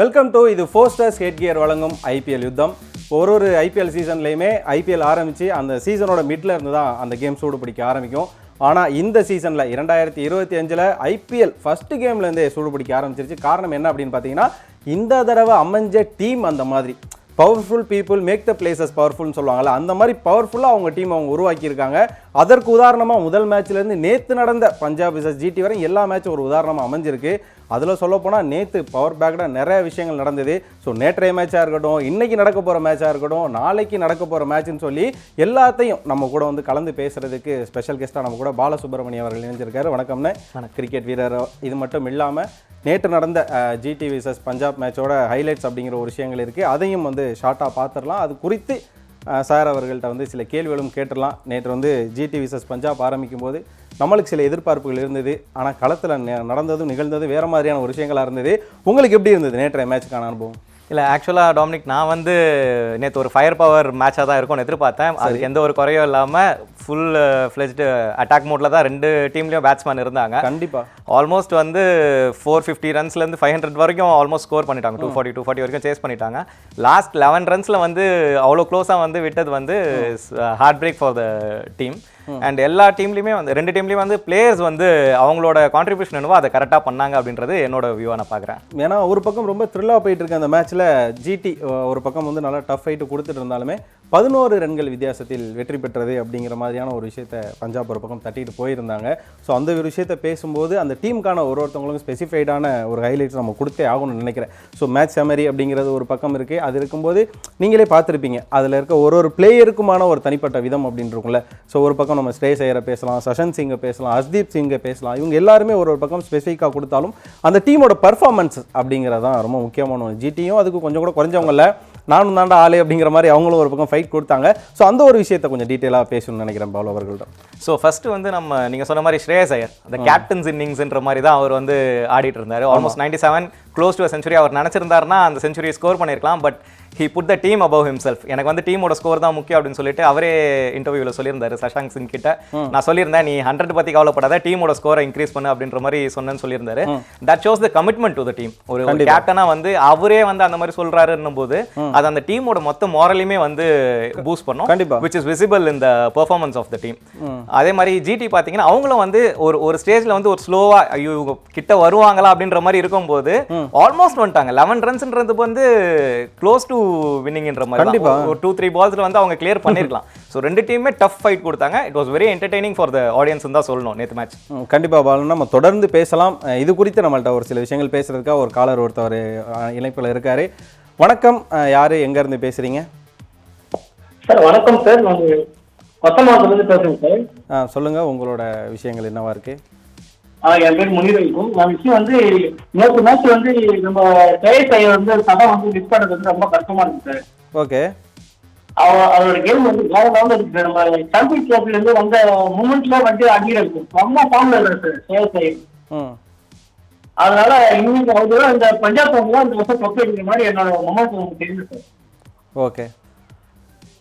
Welcome to இது four stars head gear வழங்கும் IPL யுத்தம். ஒரு ஒரு ஐபிஎல் சீசன்லையுமே ஐபிஎல் ஆரம்பித்து அந்த சீசனோட மிடில் இருந்து தான் அந்த கேம் சூடு பிடிக்க ஆரம்பிக்கும். ஆனால் இந்த சீசனில் இரண்டாயிரத்தி இருபத்தி அஞ்சில் ஐபிஎல் ஃபஸ்ட்டு கேம்லேருந்தே சூடு பிடிக்க ஆரம்பிச்சிருச்சு. காரணம் என்ன அப்படின்னு பார்த்தீங்கன்னா இந்த தடவை அமைஞ்ச டீம் அந்த மாதிரி. Powerful people make the places பவர்ஃபுல்னு சொல்லுவாங்கல்ல அந்த மாதிரி பவர்ஃபுல்லாக அவங்க டீம் அவங்க உருவாக்கியிருக்காங்க. அதற்கு உதாரணமாக முதல் மேட்ச்லேருந்து நேற்று நடந்த பஞ்சாப் விசஸ் ஜிடி வரை எல்லா மேட்சும் ஒரு உதாரணமாக அமைஞ்சிருக்கு. அதில் சொல்லப்போனால் நேற்று பவர் பேக்கில் நிறைய விஷயங்கள் நடந்தது. ஸோ நேற்றைய மேட்சாக இருக்கட்டும் இன்னைக்கு நடக்க போகிற மேட்சாக இருக்கட்டும் நாளைக்கு நடக்க போகிற மேட்ச்னு சொல்லி எல்லாத்தையும் நம்ம கூட வந்து கலந்து பேசுறதுக்கு ஸ்பெஷல் கெஸ்ட்டாக நம்ம கூட பாலசுப்ரமணியம் அவர்கள் இணைஞ்சிருக்காரு. வணக்கம்னு கிரிக்கெட் வீரர் இது மட்டும் இல்லாமல் நேற்று நடந்த ஜிடி விசஸ் பஞ்சாப் மேட்சோட ஹைலைட்ஸ் அப்படிங்கிற ஒரு விஷயங்கள் இருக்குது அதையும் வந்து ஷார்ட்டாக பார்த்துடலாம். அது குறித்து சார் அவர்கள்ட்ட வந்து சில கேள்விகளும் கேட்டுடலாம். நேற்று வந்து ஜிடி விசஸ் பஞ்சாப் ஆரம்பிக்கும் போது நம்மளுக்கு சில எதிர்பார்ப்புகள் இருந்தது. ஆனால் களத்தில் நடந்ததும் நிகழ்ந்ததும் வேறு மாதிரியான ஒரு விஷயங்களாக இருந்தது. உங்களுக்கு எப்படி இருந்தது நேற்றைய மேட்சுக்கான அனுபவம்? இல்லை ஆக்சுவலாக டாமினிக் நான் வந்து நேற்று ஒரு ஃபயர் பவர் மேட்சாக தான் இருக்கும்னு எதிர்பார்த்தேன். அதுக்கு எந்த ஒரு குறையும் இல்லாமல் ஃபுல் ஃப்ளெஜ்டு அட்டாக் மோட்டில் தான் ரெண்டு டீம்லேயும் பேட்ஸ்மேன் இருந்தாங்க. கண்டிப்பாக ஆல்மோஸ்ட் வந்து ஃபோர் ஃபிஃப்டி ரன்ஸ்லேருந்து ஃபைவ் ஹண்ட்ரட் வரைக்கும் ஆல்மோஸ்ட் ஸ்கோர் பண்ணிட்டாங்க. டூ ஃபார்ட்டி டூ ஃபார்ட்டி வரைக்கும் சேஸ் பண்ணிட்டாங்க. லாஸ்ட் லெவன் ரன்ஸில் வந்து அவ்வளோ க்ளோஸாக வந்து விட்டது வந்து heartbreak for the team and எல்லா டீம்லையுமே வந்து ரெண்டு டீம்லேயும் வந்து பிளேயர்ஸ் வந்து அவங்களோட கான்ட்ரிபியூஷன் என்னவோ அதை கரெக்டாக பண்ணாங்க அப்படின்றது என்னோட வியூவாக நான் பார்க்குறேன். ஏன்னா ஒரு பக்கம் ரொம்ப த்ரில்லாக போயிட்டு இருக்க அந்த மேட்ச்சில் ஜிடி ஒரு பக்கம் வந்து நல்லா டஃப் ஃபைட்டு கொடுத்துட்டு இருந்தாலுமே பதினோரு ரன்கள் வித்தியாசத்தில் வெற்றி பெற்றது அப்படிங்கிற மாதிரியான ஒரு விஷயத்தை பஞ்சாப் ஒரு பக்கம் தட்டிட்டு போயிருந்தாங்க. ஸோ அந்த ஒரு விஷயத்தை பேசும்போது அந்த டீமுக்கான ஒரு ஒருத்தவங்களுக்கும் ஸ்பெசிஃபைடான ஒரு ஹைலைட்ஸ் நம்ம கொடுத்தே ஆகணும்னு நினைக்கிறேன். ஸோ மேட்ச் செமரி அப்படிங்கிறது ஒரு பக்கம் இருக்குது அது இருக்கும்போது நீங்களே பார்த்துருப்பீங்க. அதில் இருக்க ஒரு ஒரு பிளேயருக்குமான ஒரு தனிப்பட்ட விதம் அப்படின்னு இருக்கும்ல. ஸோ ஒரு பக்கம் நம்ம ஸ்ரேஸ் ஐயரை பேசலாம் சஷன் சிங்கை பேசலாம் ஹர்தீப் சிங்கை பேசலாம் இவங்க எல்லாருமே ஒரு ஒரு பக்கம் ஸ்பெசிஃபிக்காக கொடுத்தாலும் அந்த டீமோட பர்ஃபார்மன்ஸ் அப்படிங்கிறதான் ரொம்ப முக்கியமான ஒன்று ஜிடியும் அதுக்கு கொஞ்சம் கூட குறைஞ்சவங்கல்ல நானும் தாண்டா ஆளு அப்படிங்கிற மாதிரி அவங்களும் ஒரு பக்கம் ஃபைட் கொடுத்தாங்க. ஸோ அந்த ஒரு விஷயத்தை கொஞ்சம் டீட்டெயிலாக பேசணும்னு நினைக்கிறேன் பாலு அவர்கள்ட்ட. ஸோ ஃபர்ஸ்ட் வந்து நம்ம நீங்கள் சொன்ன மாதிரி ஸ்ரேயஸ் ஐயர் அந்த கேப்டன்ஸ் இன்னிங்ஸ்ன்ற மாதிரி தான் அவர் வந்து ஆடிட்டு இருந்தார். Almost ninety seven close to century அவர் நினச்சிருந்தாருன்னா அந்த செஞ்சுரி ஸ்கோர் பண்ணியிருக்கலாம் but he put the team above himself. எனக்கு வந்து டீமோட ஸ்கோர் தான் முக்கியம் அப்படின்னு சொல்லிட்டு அவரே இன்டர்வியூவில் சொல்லியிருந்தாரு சஷாங்க் சிங் கிட்ட. நான் சொல்லியிருந்தேன் நீ ஹண்ட்ரட் பற்றி கவலைப்படாத டீமோட ஸ்கோரை இன்க்ரீஸ் பண்ணு அப்படின்ற மாதிரி சொன்னேன்னு சொல்லியிருந்தாரு. That shows the commitment to the team ஒரு கேப்டனா வந்து அவரே வந்து அந்த மாதிரி சொல்றாருன்னும் போது அது அந்த டீமோட மொத்த மாரலையுமே வந்து பூஸ்ட் பண்ணும். கண்டிப்பா. Which is visible in the performance of the team அதே மாதிரி ஜிடி பார்த்தீங்கன்னா அவங்களும் வந்து ஒரு ஒரு ஸ்டேஜ்ல வந்து ஒரு ஸ்லோவா ஐயோ கிட்ட வருவாங்களா? அப்படின்ற மாதிரி இருக்கும்போது ஆல்மோஸ்ட் வந்துட்டாங்க. லெவன் ரன்ஸ்ன்றது வந்து க்ளோஸ் டு வின்னிங்ன்ற மாதிரி கண்டிப்பா. தான். ஒரு டூ த்ரீ பால்ஸ்ல வந்து அவங்க கிளியர் பண்ணிருக்கலாம். ஸோ ரெண்டு டீமுமே டஃப் ஃபைட் கொடுத்தாங்க. It was very entertaining for the audience தான் சொல்லணும் நேற்று மேட்ச் கண்டிப்பாக பாலு. நம்ம தொடர்ந்து பேசலாம். இது குறித்து நம்மள்ட்ட ஒரு சில விஷயங்கள் பேசுறதுக்காக ஒரு காலர் ஒருத்தவர் இணைப்பில் இருக்காரு. வணக்கம். யாரு? எங்கேருந்து பேசுகிறீங்க சார் வணக்கம் சார். நான் கொத்தமாத்துலேருந்து பேசுறேன் சார். ஆ சொல்லுங்கள் உங்களோட விஷயங்கள் என்னவா இருக்குது என் பேர் முனிர் நான் விஷயம் வந்து நேற்று மேட்ச் வந்து நம்ம ஐயர் வந்து சதம் வந்து மிஸ் பண்ணது வந்து ரொம்ப கஷ்டமா இருக்கு சார். ஓகே. அவ அவரோட கேம் வந்து வேற லெவலில் இருக்கு சார். நம்ம சாம்பியன் ட்ரோஃபில இருந்து வந்த மூமெண்ட்ல வந்து அடிக்கிற இருக்கு. ரொம்ப ஃபார்ம்ல இருக்கு சார் ம். அதனால இன்னைக்கு அவர் இந்த பஞ்சாப் இந்த வருஷம் தொப்பி அடிக்கிற மாதிரி என்னோட மொமெண்ட் உங்களுக்கு தெரியுது சார். ஓகே.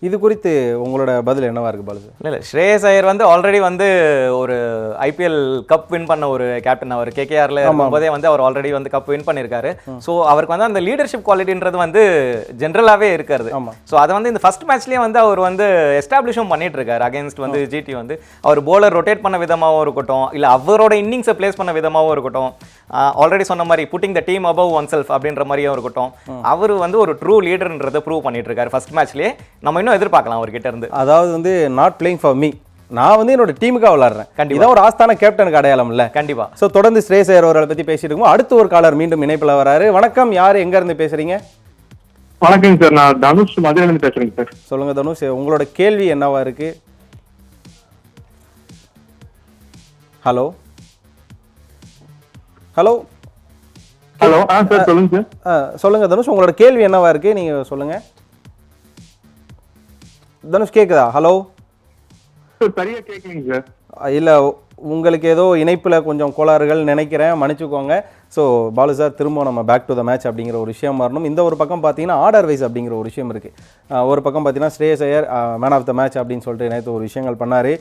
இது குறித்து உங்களோட பதில் என்னவா இருக்கு பாலு? இல்ல இல்ல. ஸ்ரேயஸ் ஐயர் வந்து ஆல்ரெடி வந்து ஒரு ஐபிஎல் கப் வின் பண்ண ஒரு கேப்டன் அவர். கேகேஆர்ல இருக்கும்போதே வந்து அவர் ஆல்ரெடி வந்து கப் வின் பண்ணியிருக்காரு ஸோ அவருக்கு வந்து அந்த லீடர்ஷிப் குவாலிட்டின்றது வந்து ஜென்ரலாகவே இருக்கிறது. ஆமா. ஸோ அதை வந்து இந்த ஃபர்ஸ்ட் மேட்ச்லேயே வந்து அவர் வந்து எஸ்டாப்ளிஷும் பண்ணிட்டு இருக்காரு அகைன்ஸ்ட் வந்து ஜிடி வந்து. அவர் போலர் ரொட்டேட் பண்ண விதமாகவும் இருக்கட்டும். இல்லை அவரோட இன்னிங்ஸை பிளேஸ் பண்ண விதமாகவும் இருக்கட்டும். ஆல்ரெடி சொன்ன மாதிரி putting the team above oneself அப்படின்ற மாதிரியும் இருக்கட்டும். அவர் வந்து ஒரு ட்ரூ லீடர்ன்றதை ப்ரூவ் பண்ணிட்டு இருக்காரு ஃபர்ஸ்ட் மேட்ச்லேயே நம்ம இன்னும் எதிர்பார்க்கலாம் அவர்கிட்ட இருந்து. அதாவது வந்து நாட் பிளேயிங் ஃபார் மீ நான் வந்து என்னோட டீமுக்காக விளாட்றேன் கண்டிப்பா. இதான் ஒரு ஆஸ்தான கேப்டனுக்கு அடையாளம் இல்லை கண்டிப்பா. ஸோ தொடர்ந்து ஸ்ரேஸ் அவர்களை பற்றி பேசிட்டு இருக்கோம் அடுத்து ஒரு காலர் மீண்டும் இணைப்பில் வராரு. வணக்கம் யார் எங்கேருந்து பேசுகிறீங்க வணக்கங்க சார் நான் தனுஷ் மதுரையிலேருந்து பேசுறேங்க சார். சொல்லுங்க தனுஷ் உங்களோட கேள்வி என்னவா இருக்கு? ஹலோ ஹலோ ஹலோ ஆ சார் சொல்லுங்க சார். சொல்லுங்க தனுஷ் உங்களோட கேள்வி என்னவா இருக்கு? நீங்க சொல்லுங்க. தனுஷ் கேக்குதா? ஹலோ சார் சரியா கேட்கலங்க சார். இல்ல உங்களுக்கு ஏதோ இணைப்புல கொஞ்சம் கோளாறுகள் நினைக்கிறேன். மன்னிச்சுக்கோங்க. ஸோ பாலு சார் திரும்ப நம்ம பேக் டு த மேட்ச் அப்படிங்கிற ஒரு விஷயம் வரணும். இந்த ஒரு பக்கம் பார்த்தீங்கன்னா ஆர்டர் வைஸ் அப்படிங்கிற ஒரு விஷயம் இருக்குது ஒரு பக்கம் பார்த்தீங்கன்னா Shreyas Iyer man of the match அப்படின்னு சொல்லிட்டு நேற்று ஒரு விஷயங்கள் பண்ணார்.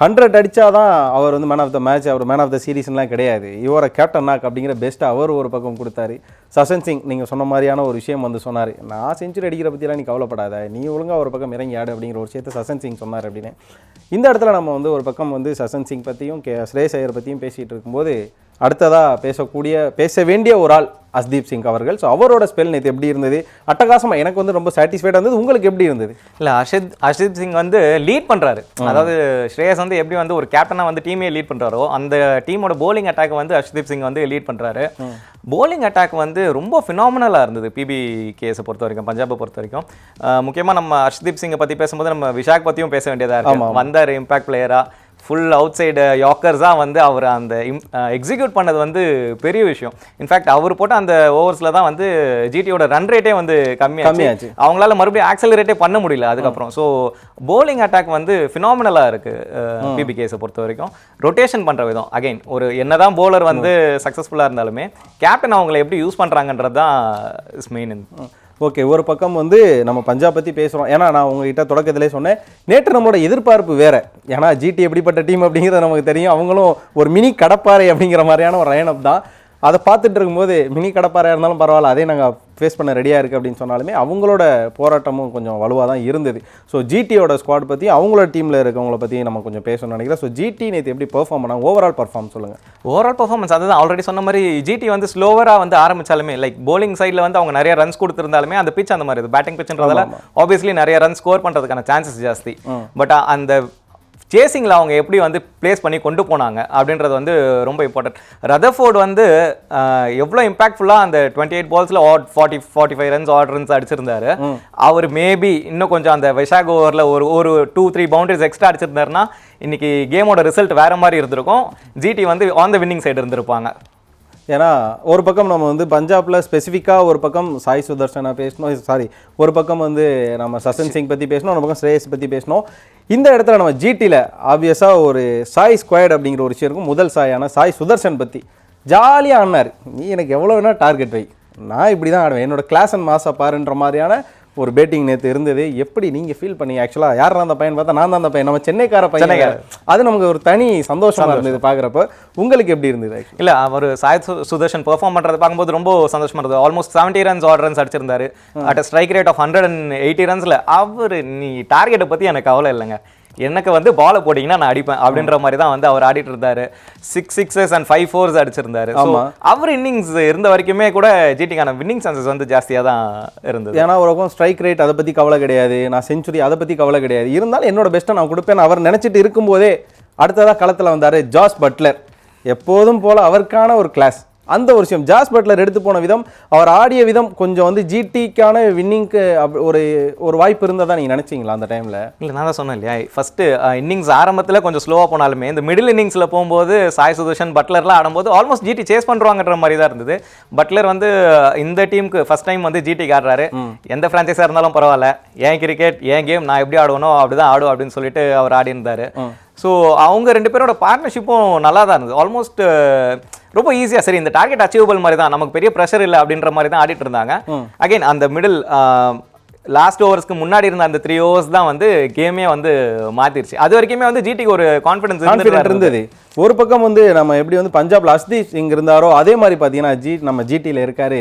ஹண்ட்ரட் அடிச்சாதான் அவர் வந்து மேன் ஆஃப் த மேட்ச் அவர் மேன் ஆஃப் த சீரீஸ்லாம் கிடையாது. இவர கேப்டன் நாக் அப்படிங்கிற பெஸ்ட்டாக அவர் ஒரு பக்கம் கொடுத்தாரு. சசன் சிங் நீங்கள் சொன்ன மாதிரியான ஒரு விஷயம் வந்து சொன்னார். நான் செஞ்சுரி அடிக்கிற பற்றிலாம் நீ கவலைப்படாத. நீ ஒழுங்காக ஒரு பக்கம் இறங்கி ஆடு அப்படிங்கிற ஒரு விஷயத்தை சசன் சிங் சொன்னார் அப்படின்னு. இந்த இடத்துல நம்ம வந்து ஒரு பக்கம் வந்து சசன் சிங் பற்றியும் கே ஸ்ரேஷ் ஐயர் பற்றியும் பேசிகிட்டு இருக்கும்போது அடுத்ததாக பேசக்கூடிய பேச வேண்டிய ஒரு ஆள் அஸ்தீப் சிங் அவர்கள். ஸோ அவரோட ஸ்பெல் நேற்று எப்படி இருந்தது? அட்டகாசமாக எனக்கு வந்து ரொம்ப சாட்டிஸ்ஃபைடாக இருந்தது. உங்களுக்கு எப்படி இருந்தது? இல்ல அர்ஷித் அர்ஷித் சிங் வந்து லீட் பண்றாரு. அதாவது ஸ்ரேயஸ் வந்து எப்படி வந்து ஒரு கேப்டனா வந்து டீமே லீட் பண்றாரோ அந்த டீமோட bowling அட்டாக் வந்து அர்ஷதீப் சிங் வந்து லீட் பண்றாரு. bowling அட்டாக் வந்து ரொம்ப ஃபினாமினலாக இருந்தது பிபி கேஸை பொறுத்த வரைக்கும் பஞ்சாபை பொறுத்த வரைக்கும். அஹ் முக்கியமா நம்ம அர்ஷதீப் சிங்கை பத்தி பேசும்போது நம்ம விஷாக் பத்தியும் பேச வேண்டியதா இருக்கு. வந்தார் இம்பாக்ட் பிளேயரா ஃபுல் அவுட் சைடு யாக்கர்ஸாக வந்து அவர் அந்த எக்ஸிக்யூட் பண்ணது வந்து பெரிய விஷயம். இன்ஃபேக்ட் அவர் போட்ட அந்த ஓவர்ஸில் தான் வந்து ஜிடியோட ரன் ரேட்டே வந்து கம்மியாச்சு. அவங்களால மறுபடியும் ஆக்சலரேட்டே பண்ண முடியல அதுக்கப்புறம். ஸோ bowling அட்டாக் வந்து ஃபினாமினலாக இருக்கு பிபி கேஸை பொறுத்த வரைக்கும். ரொட்டேஷன் பண்ற விதம். அகைன் ஒரு என்னதான் bowler வந்து சக்ஸஸ்ஃபுல்லாக இருந்தாலுமே கேப்டன் அவங்கள எப்படி யூஸ் பண்றாங்கன்றது தான் இஸ் மெயின் ஓகே ஒரு பக்கம் வந்து நம்ம பஞ்சாப் பற்றி பேசுகிறோம் ஏன்னா நான் உங்ககிட்ட தொடக்கத்திலே சொன்னேன் நேற்று நம்மளோட எதிர்பார்ப்பு வேறு. ஏன்னா ஜிடி எப்படிப்பட்ட டீம் அப்படிங்கிறது நமக்கு தெரியும். அவங்களும் ஒரு மினி கடப்பாறை அப்படிங்கிற மாதிரியான ஒரு லைனப் தான். அதை பார்த்துட்டு இருக்கும்போது மினி கடப்பாறையாக இருந்தாலும் பரவாயில்ல அதே நாங்கள் ஃபேஸ் பண்ண ரெடியாக இருக்குது அப்படின்னு சொன்னாலுமே அவங்களோட போராட்டமும் கொஞ்சம் வலுவாக தான் இருந்தது. ஸோ ஜிடியோட ஸ்குவாட் பற்றி அவங்களோட டீமில் இருக்கவங்கள பற்றி நம்ம கொஞ்சம் பேசணும்னு நினைக்கிறேன். ஸோ ஜிடி நேற்று எப்படி பெர்ஃபார்ம் பண்ணாங்க? ஓவரால் பர்ஃபார்ம் சொல்லுங்கள் ஓவரால் பர்ஃபார்மன்ஸ் அதுதான் ஆல்ரெடி சொன்ன மாதிரி ஜிடி வந்து ஸ்லோவராக வந்து ஆரம்பிச்சாலுமே லைக் bowling சைடில் வந்து அவங்க நிறைய ரன்ஸ் கொடுத்துருந்தாலுமே அந்த பிச் அந்த மாதிரி பேட்டிங் பிச்ன்றதால ஆப்வியஸ்லி நிறைய ரன் ஸ்கோர் பண்ணுறதுக்கான சான்சஸ் ஜாஸ்தி. பட் அந்த சேசிங்கில் அவங்க எப்படி வந்து ப்ளேஸ் பண்ணி கொண்டு போனாங்க அப்படின்றது வந்து ரொம்ப இம்பார்ட்டன்ட் ரதர்ஃபோர்டு வந்து எவ்வளோ இம்பாக்ட்ஃபுல்லாக அந்த twenty eight பால்ஸில் odd forty forty five runs odd runs அடிச்சிருந்தாரு அவர் மேபி இன்னும் கொஞ்சம் அந்த வைஷாக் ஓவரில் ஒரு ஒரு டூ த்ரீ பவுண்டரிஸ் எக்ஸ்ட்ரா அடிச்சிருந்தாருன்னா இன்னைக்கு கேமோட ரிசல்ட் வேற மாதிரி இருந்திருக்கும். ஜிடி வந்து ஆன் த வின்னிங் சைடு இருந்திருப்பாங்க. ஏன்னா ஒரு பக்கம் நம்ம வந்து பஞ்சாப்ல ஸ்பெசிஃபிக்காக ஒரு பக்கம் சாய் சுதர்ஷனா பேசணும் சாரி ஒரு பக்கம் வந்து நம்ம சசன் சிங் பற்றி பேசணும் ஒரு பக்கம் ஸ்ரேயஸ் பற்றி பேசணும் இந்த இடத்துல நம்ம ஜிடியில் ஆப்வியஸாக ஒரு சாய் ஸ்கொயர்ட் அப்படிங்கிற ஒரு விஷயம் இருக்கும். முதல் சாயான சாய் சுதர்ஷன் பற்றி ஜாலியாக ஆடினார். நீ எனக்கு எவ்வளோ வேணால் டார்கெட் வை. நான் இப்படி தான் ஆடுவேன். என்னோட கிளாஸ் அண்ட் மாசா பாருன்ற மாதிரியான ஒரு பேட்டிங் நேற்று இருந்தது எப்படி நீங்கள் ஃபீல் பண்ணீங்க? ஆக்சுவலாக யார் அந்த பையன் பார்த்தா நான் தான் அந்த பையன். நம்ம சென்னைக்கார பையன். அது நமக்கு ஒரு தனி சந்தோஷமா இருந்தது பார்க்குறப்ப. உங்களுக்கு எப்படி இருந்தது? இல்ல அவர் சாய் சு- சுதர்ஷன் பெர்ஃபார்ம் பண்றதை பார்க்கும்போது ரொம்ப சந்தோஷமா இருந்தது. Almost seventy runs at runs அடிச்சிருந்தாரு. At strike rate of hundred and eighty ரன்ஸ்ல அவர் நீ டார்கெட்டை பத்தி எனக்கு கவலை இல்லைங்க. எனக்கு வந்து பாலை போட்டிங்கன்னா நான் அடிப்பேன் அப்படின்ற மாதிரி தான் வந்து அவர் ஆடிட்டு இருந்தாரு. Six sixes and five fours அடிச்சிருந்தாரு. அவர் இன்னிங்ஸ் இருந்த வரைக்குமே கூட ஜிடிக்கான வின்னிங் சான்சஸ் வந்து ஜாஸ்தியா தான் இருந்தது. ஏன்னா ஒரு ஸ்ட்ரைக் ரேட் அதை பற்றி கவலை கிடையாது. நான் செஞ்சுரி அதை பற்றி கவலை கிடையாது. இருந்தாலும் என்னோட பெஸ்ட்டை நான் கொடுப்பேன் அவர் நினச்சிட்டு இருக்கும்போதே அடுத்ததாக களத்தில் வந்தார் ஜாஸ் பட்லர். எப்போதும் போல அவருக்கான ஒரு கிளாஸ் அந்த ஒரு விஷயம். ஜாஸ் பட்லர் எடுத்து போன விதம் அவர் ஆடிய விதம் கொஞ்சம் வந்து ஜிடிக்கான வின்னிங்க்கு ஒரு ஒரு வாய்ப்பு இருந்ததா நீங்கள் நினச்சிங்களா அந்த டைமில் இல்லை நான் தான் சொன்னேன் இல்லையா? ஃபர்ஸ்ட் இன்னிங்ஸ் ஆரம்பத்தில் கொஞ்சம் ஸ்லோவாக போனாலுமே இந்த மிடில் இன்னிங்ஸில் போகும்போது சாய் சுதர்ஷன் பட்லர்லாம் ஆடும்போது ஆல்மோஸ்ட் ஜிடி சேஸ் பண்ணுவாங்கன்ற மாதிரி தான் இருந்தது. பட்லர் வந்து இந்த டீமுக்கு ஃபர்ஸ்ட் டைம் வந்து ஜிடிக்கு ஆடுறாரு. எந்த ஃப்ரான்ச்சைஸாக இருந்தாலும் பரவாயில்ல. ஏன் கிரிக்கெட் ஏன் கேம் நான் எப்படி ஆடுவேனோ அப்படிதான் ஆடுவேன் அப்படின்னு சொல்லிட்டு அவர் ஆடி இருந்தாரு ஸோ அவங்க ரெண்டு பேரோட பார்ட்னர்ஷிப்பும் நல்லா தான் இருந்தது ஆல்மோஸ்ட் ரொம்ப ஈஸியாக சரி இந்த டார்கெட் அச்சீவபிள் மாதிரி தான் நமக்கு பெரிய ப்ரெஷர் இல்லை அப்படின்ற மாதிரி தான் ஆடிட்டு இருந்தாங்க. அகைன் அந்த மிடில் லாஸ்ட் ஓவர்ஸ்க்கு முன்னாடி இருந்த அந்த த்ரீ ஓவர்ஸ் தான் வந்து கேமே வந்து மாத்திருச்சு. அது வரைக்குமே வந்து ஜிடிக்கு ஒரு கான்ஃபிடன்ஸ் இருந்தது. ஒரு பக்கம் வந்து நம்ம எப்படி வந்து பஞ்சாப்ல அஸ்தீப் சிங் இருந்தாரோ அதே மாதிரி பார்த்தீங்கன்னா ஜி நம்ம ஜிடியில் இருக்காரு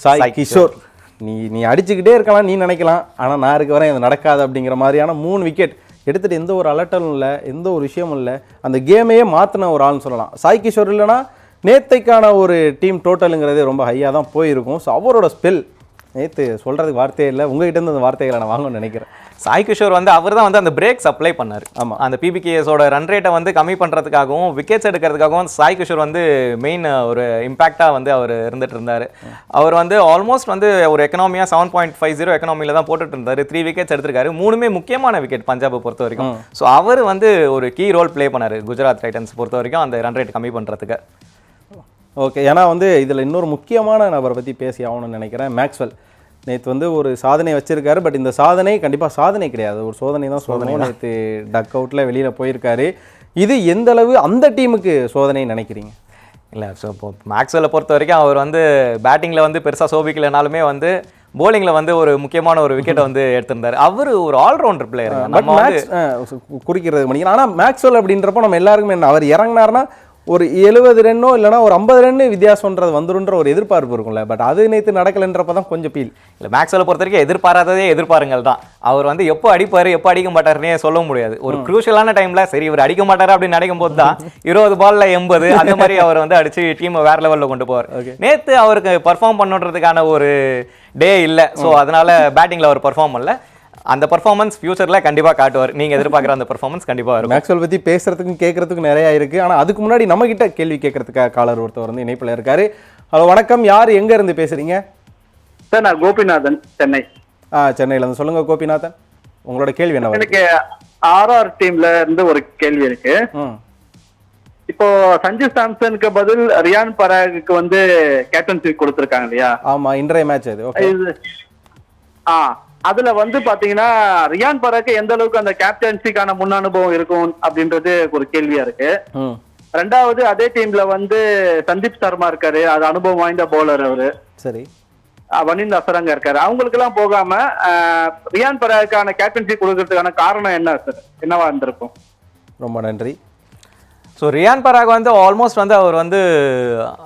சாய் கிஷோர் நீ நீ அடிச்சுக்கிட்டே இருக்கலாம் நீ நினைக்கலாம். ஆனால் நான் இருக்க வரேன் இது நடக்காது அப்படிங்கிற மாதிரியான மூணு விக்கெட் எடுத்துட்டு எந்த ஒரு அலட்டலும் இல்லை எந்த ஒரு விஷயமும் இல்லை. அந்த கேமையே மாற்றின ஒரு ஆள்னு சொல்லலாம். சாய் கிஷோர் இல்லைன்னா நேத்தைக்கான ஒரு டீம் டோட்டலுங்கிறதே ரொம்ப ஹையாக தான் போயிருக்கும். ஸோ அவரோட ஸ்பெல் நேற்று சொல்கிறதுக்கு வார்த்தையே இல்லை. உங்ககிட்ட இருந்து அந்த வார்த்தைகளை நான் வாங்கணும்னு நினைக்கிறேன். சாய் கிஷோர் வந்து அவர் தான் வந்து அந்த பிரேக் சப்ளை பண்ணார். ஆமா. அந்த பிபிகேஎஸோட ரன் ரேட்டை வந்து கம்மி பண்ணுறதுக்காகவும் விக்கெட்ஸ் எடுக்கிறதுக்காகவும் சாய் கிஷோர் வந்து மெயின் ஒரு இம்பாக்டாக வந்து அவர் இருந்துட்டு இருந்தார். அவர் வந்து ஆல்மோஸ்ட் வந்து ஒரு எக்கனாமியாக செவன் பாயிண்ட் ஃபைவ் ஜீரோ எக்கனாமியில் தான் போட்டுட்டு இருந்தார். த்ரீ விக்கெட்ஸ் எடுத்திருக்காரு. மூணுமே முக்கியமான விக்கெட் பஞ்சாபை பொறுத்த வரைக்கும். ஸோ அவர் வந்து ஒரு கீ ரோல் ப்ளே பண்ணார். குஜராத் டைட்டன்ஸ் பொறுத்த வரைக்கும் அந்த ரன் ரேட் கம்மி பண்ணுறதுக்கு ஓகே ஏன்னா வந்து இதில் இன்னொரு முக்கியமான நபரை பற்றி பேசி ஆகணும்னு நினைக்கிறேன் மேக்ஸ்வெல். நேற்று வந்து ஒரு சாதனை வச்சிருக்காரு பட் இந்த சாதனை கண்டிப்பாக சாதனை கிடையாது. ஒரு சோதனை தான் சொல்லணும். நேற்று டக் அவுட்டில் வெளியில் போயிருக்காரு. இது எந்த அளவு அந்த டீமுக்கு சோதனை நினைக்கிறீங்க? இல்லை ஸோ இப்போ மேக்ஸ்வெல்லை பொறுத்த வரைக்கும் அவர் வந்து பேட்டிங்கில் வந்து பெருசாக சோபிக்கலைனாலுமே வந்து போலிங்ல வந்து ஒரு முக்கியமான ஒரு விக்கெட்டை வந்து எடுத்திருந்தாரு. அவர் ஒரு ஆல்ரவுண்டர் பிளேயர் பட் மேக்ஸ் குறிக்கிறது பண்ணிக்கலாம் ஆனால் மேக்ஸ்வெல் அப்படின்றப்போ நம்ம எல்லாருக்குமே என்ன அவர் இறங்குனாருன்னா ஒரு எழுபது ரன்னோ இல்லைனா ஒரு ஐம்பது ரன்னு வித்தியாசம்ன்றது வந்துருன்ற ஒரு எதிர்பார்ப்பு இருக்கும்ல. பட் அது நேற்று நடக்கலைன்றப்ப தான் கொஞ்சம் ஃபீல் இல்ல மேக்ஸ்வெல்லை பொறுத்த வரைக்கும் எதிர்பாராததே எதிர்பாருங்கள் தான். அவர் வந்து எப்போ அடிப்பாரு எப்போ அடிக்க மாட்டாருன்னே சொல்ல முடியாது. ஒரு குரூஷியலான டைம்ல சரி இவர் அடிக்க மாட்டாரு அப்படின்னு நினைக்கும் போது தான் இருபது பால்ல எண்பது அந்த மாதிரி அவர் வந்து அடிச்சு டீமை வேற லெவல்ல கொண்டு போவார். நேத்து அவருக்கு பர்ஃபார்ம் பண்ணுன்றதுக்கான ஒரு டே இல்ல. சோ அதனால பேட்டிங்ல அவர் பர்ஃபார்ம் பண்ணல. அந்த பர்ஃபார்மன்ஸ் ஃபியூச்சர்ல கண்டிப்பா காட்டுவார். நீங்க எதிர்பார்க்குற அந்த பர்ஃபார்மன்ஸ் கண்டிப்பா இருக்கும். மேக்ஸ்வெல் பத்தி பேசுறதுக்கும் கேட்கறதுக்கும் நிறைய இருக்கு. ஆனா அதுக்கு முன்னாடி நம்ம கிட்ட கேள்வி கேட்கறதுக்காக காலர் ஒருத்தர் வந்து இணைப்புல இருக்காரு. ஹலோ வணக்கம். யார் எங்க இருந்து பேசுறீங்க? சார் நான் கோபிநாதன் சென்னை. ஆ சென்னையில இருந்து சொல்லுங்க கோபிநாதன். உங்களோட கேள்வி என்ன? எனக்கு ஆர்ஆர் டீம்ல இருந்து ஒரு கேள்வி இருக்கு. இப்போ சஞ்சு சாம்சனுக்கு பதில் ரியான் பராகுக்கு வந்து கேப்டன்சி கொடுத்துருக்காங்க இல்லையா? ஆமா இன்றைய மேட்ச் அது. ஆ. அதுல வந்து பாத்தீங்கன்னா ரியான் பராக்கு எந்த அளவுக்கு அந்த கேப்டன்சிக்கான முன் அனுபவம் இருக்கும் அப்படின்றது ஒரு கேள்வியா இருக்கு. ரெண்டாவது அதே டீம்ல வந்து சந்தீப் சர்மா இருக்காரு. அது அனுபவம் வாய்ந்த பவுலர் அவரு. சரி. வனிந்த் அசரங்க இருக்காரு. அவங்களுக்கு எல்லாம் போகாம ரியான் பராக்கான கேப்டன்சி கொடுக்கறதுக்கான காரணம் என்ன சார் என்னவா இருந்திருக்கும்? ரொம்ப நன்றி. ஸோ ரியான் பராக் வந்து ஆல்மோஸ்ட் வந்து அவர் வந்து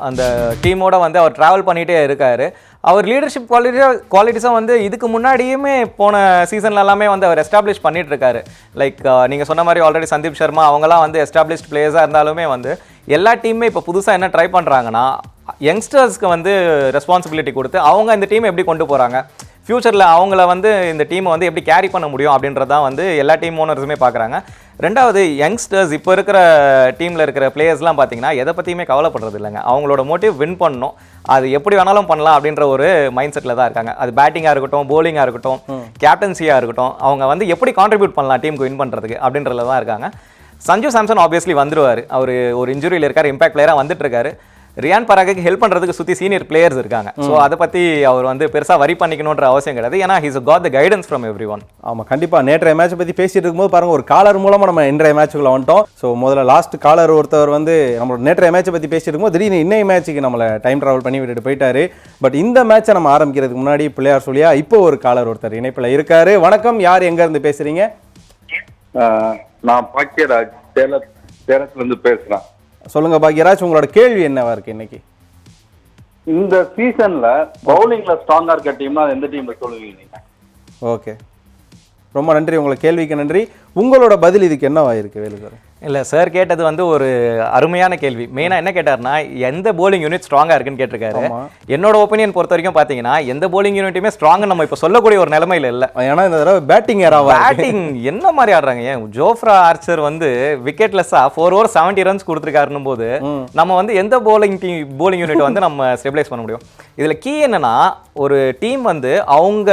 அந்த டீமோட வந்து அவர் ட்ராவல் பண்ணிகிட்டே இருக்கார். அவர் லீடர்ஷிப் குவாலிட்டி குவாலிட்டிஸும் வந்து இதுக்கு முன்னாடியுமே போன சீசன்ல எல்லாமே வந்து அவர் எஸ்டாப்ளிஷ் பண்ணிட்டு இருக்காரு லைக் நீங்கள் சொன்ன மாதிரி ஆல்ரெடி சந்தீப் சர்மா அவங்களாம் வந்து எஸ்டாப்ளிஷ்ட் பிளேயர்ஸாக இருந்தாலுமே வந்து எல்லா டீமுமே இப்போ புதுசாக என்ன ட்ரை பண்ணுறாங்கன்னா யங்ஸ்டர்ஸ்க்கு வந்து ரெஸ்பான்சிபிலிட்டி கொடுத்து அவங்க இந்த டீம் எப்படி கொண்டு போகிறாங்க ஃப்யூச்சரில் அவங்கள வந்து இந்த டீமை வந்து எப்படி கேரி பண்ண முடியும் அப்படின்றதான் வந்து எல்லா டீம் ஓனர்ஸுமே பார்க்குறாங்க ரெண்டாவது யங்ஸ்டர்ஸ் இப்போ இருக்கிற டீமில் இருக்கிற பிளேயர்ஸ்லாம் பார்த்தீங்கன்னா எதை பற்றியுமே கவலைப்படுறது இல்லைங்க. அவங்களோட மோட்டிவ் வின் பண்ணணும். அது எப்படி வேணாலும் பண்ணலாம் அப்படின்ற ஒரு மைண்ட் செட்டில் தான் இருக்காங்க. அது பேட்டிங்காக இருக்கட்டும் bowling-ஆ இருக்கட்டும் கேப்டன்சியாக இருக்கட்டும் அவங்க வந்து எப்படி கான்ட்ரிபியூட் பண்ணலாம் டீமுக்கு வின் பண்ணுறதுக்கு அப்படின்றதுல தான் இருக்காங்க. சஞ்சு சாம்சன் ஆப்வியஸ்லி வந்துருவார். அவர் ஒரு இன்ஜுரியில் இருக்கார் இம்பாக்ட் பிளேயராக வந்துட்டு இருக்காரு ரியான் பராகுக்கு ஹெல்ப் பண்ணுறதுக்கு சுற்றி சீனியர் பிளேயர்ஸ் இருக்காங்க. ஸோ அதை பற்றி அவர் வந்து பெருசாக வரி பண்ணிக்கணுன்ற அவசியம் கிடையாது. ஏன்னா he's got the guidance from everyone ஆமா கண்டிப்பா. நேற்றைய மேட்சை பத்தி பேசிட்டு இருக்கும்போது பாருங்க ஒரு காலர் மூலமா நம்ம இன்றைய மேட்சுக்குள்ள வந்துட்டோம். ஸோ முதல்ல லாஸ்ட் காலர் ஒருத்தவர் வந்து நம்மளோட நேற்றைய மேட்சை பத்தி பேசிட்டு இருக்கும்போது திடீர்னு இன்னைய மேட்சுக்கு நம்மளை டைம் டிராவல் பண்ணி விட்டுட்டு போயிட்டாரு. பட் இந்த மேட்சை நம்ம ஆரம்பிக்கிறதுக்கு முன்னாடி பிள்ளையார் சொல்லியா இப்போ ஒரு காலர் ஒருத்தர் இணைப்புல இருக்காரு. வணக்கம் யார் எங்க இருந்து பேசுறீங்க? ஆஹ் நான் பாக்கியராஜ் சேல சேலத்துல இருந்து பேசுறேன். சொல்லுங்க பாக்யராஜ் உங்களோட கேள்வி என்னவா இருக்கு இன்னைக்கு? இந்த சீசன்ல பவுலிங்ல ஸ்ட்ராங்கா இருக்க டீம்னா எந்த டீம்ல சொல்லுவீங்க நீங்க? ஓகே. ரொம்ப நன்றி உங்களை கேள்விக்கு நன்றி. உங்களோட பதில் இதுக்கு என்னவா இருக்கு வேலுசார் இல்லை சார் கேட்டது வந்து ஒரு அருமையான கேள்வி. மெயினாக என்ன கேட்டார்னா எந்த bowling யூனிட் ஸ்ட்ராங்காக இருக்குன்னு கேட்டிருக்காரு. என்னோட ஒப்பீனியன் பொறுத்த வரைக்கும் பார்த்தீங்கன்னா எந்த bowling யூனிட்டுமே ஸ்ட்ராங் நம்ம இப்போ சொல்லக்கூடிய ஒரு நிலைமையில இல்லை. ஏன்னா இந்த தடவை பேட்டிங் இருக்கு. பேட்டிங் என்ன மாதிரி ஆடுறாங்க? ஏன் ஜோஃப்ரா ஆர்ச்சர் வந்து விக்கெட்லெஸ்ஸாக ஃபோர் ஓவர் செவன்ட்டி ரன்ஸ் கொடுத்துருக்காருன்னும் போது நம்ம வந்து எந்த bowling டீம் bowling யூனிட் வந்து நம்ம ஸ்டெபிலைஸ் பண்ண முடியும்? இதில் கீ என்னன்னா ஒரு டீம் வந்து அவங்க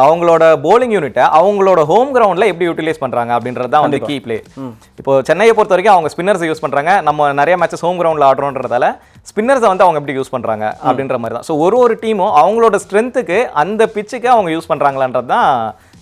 அவங்களோட bowling யூனிட்டை அவங்களோட ஹோம் கிரவுண்டில் எப்படி யூட்டிலைஸ் பண்ணுறாங்க அப்படின்றது தான் வந்து கீ ப்ளே இப்போ சென்னையை பொறுத்த வரைக்கும் அவங்க ஸ்பின்னர்ஸ் யூஸ் பண்ணுறாங்க நம்ம நிறைய மேட்சஸ் ஹோம் கிரவுண்டில் ஆடுறோன்றதால ஸ்பின்னர்ஸை வந்து அவங்க எப்படி யூஸ் பண்ணுறாங்க அப்படின்ற மாதிரி தான். ஸோ ஒரு ஒரு டீமும் அவங்களோட ஸ்ட்ரென்த்துக்கு அந்த பிச்சுக்கு அவங்க யூஸ் பண்ணுறாங்களான்றது தான்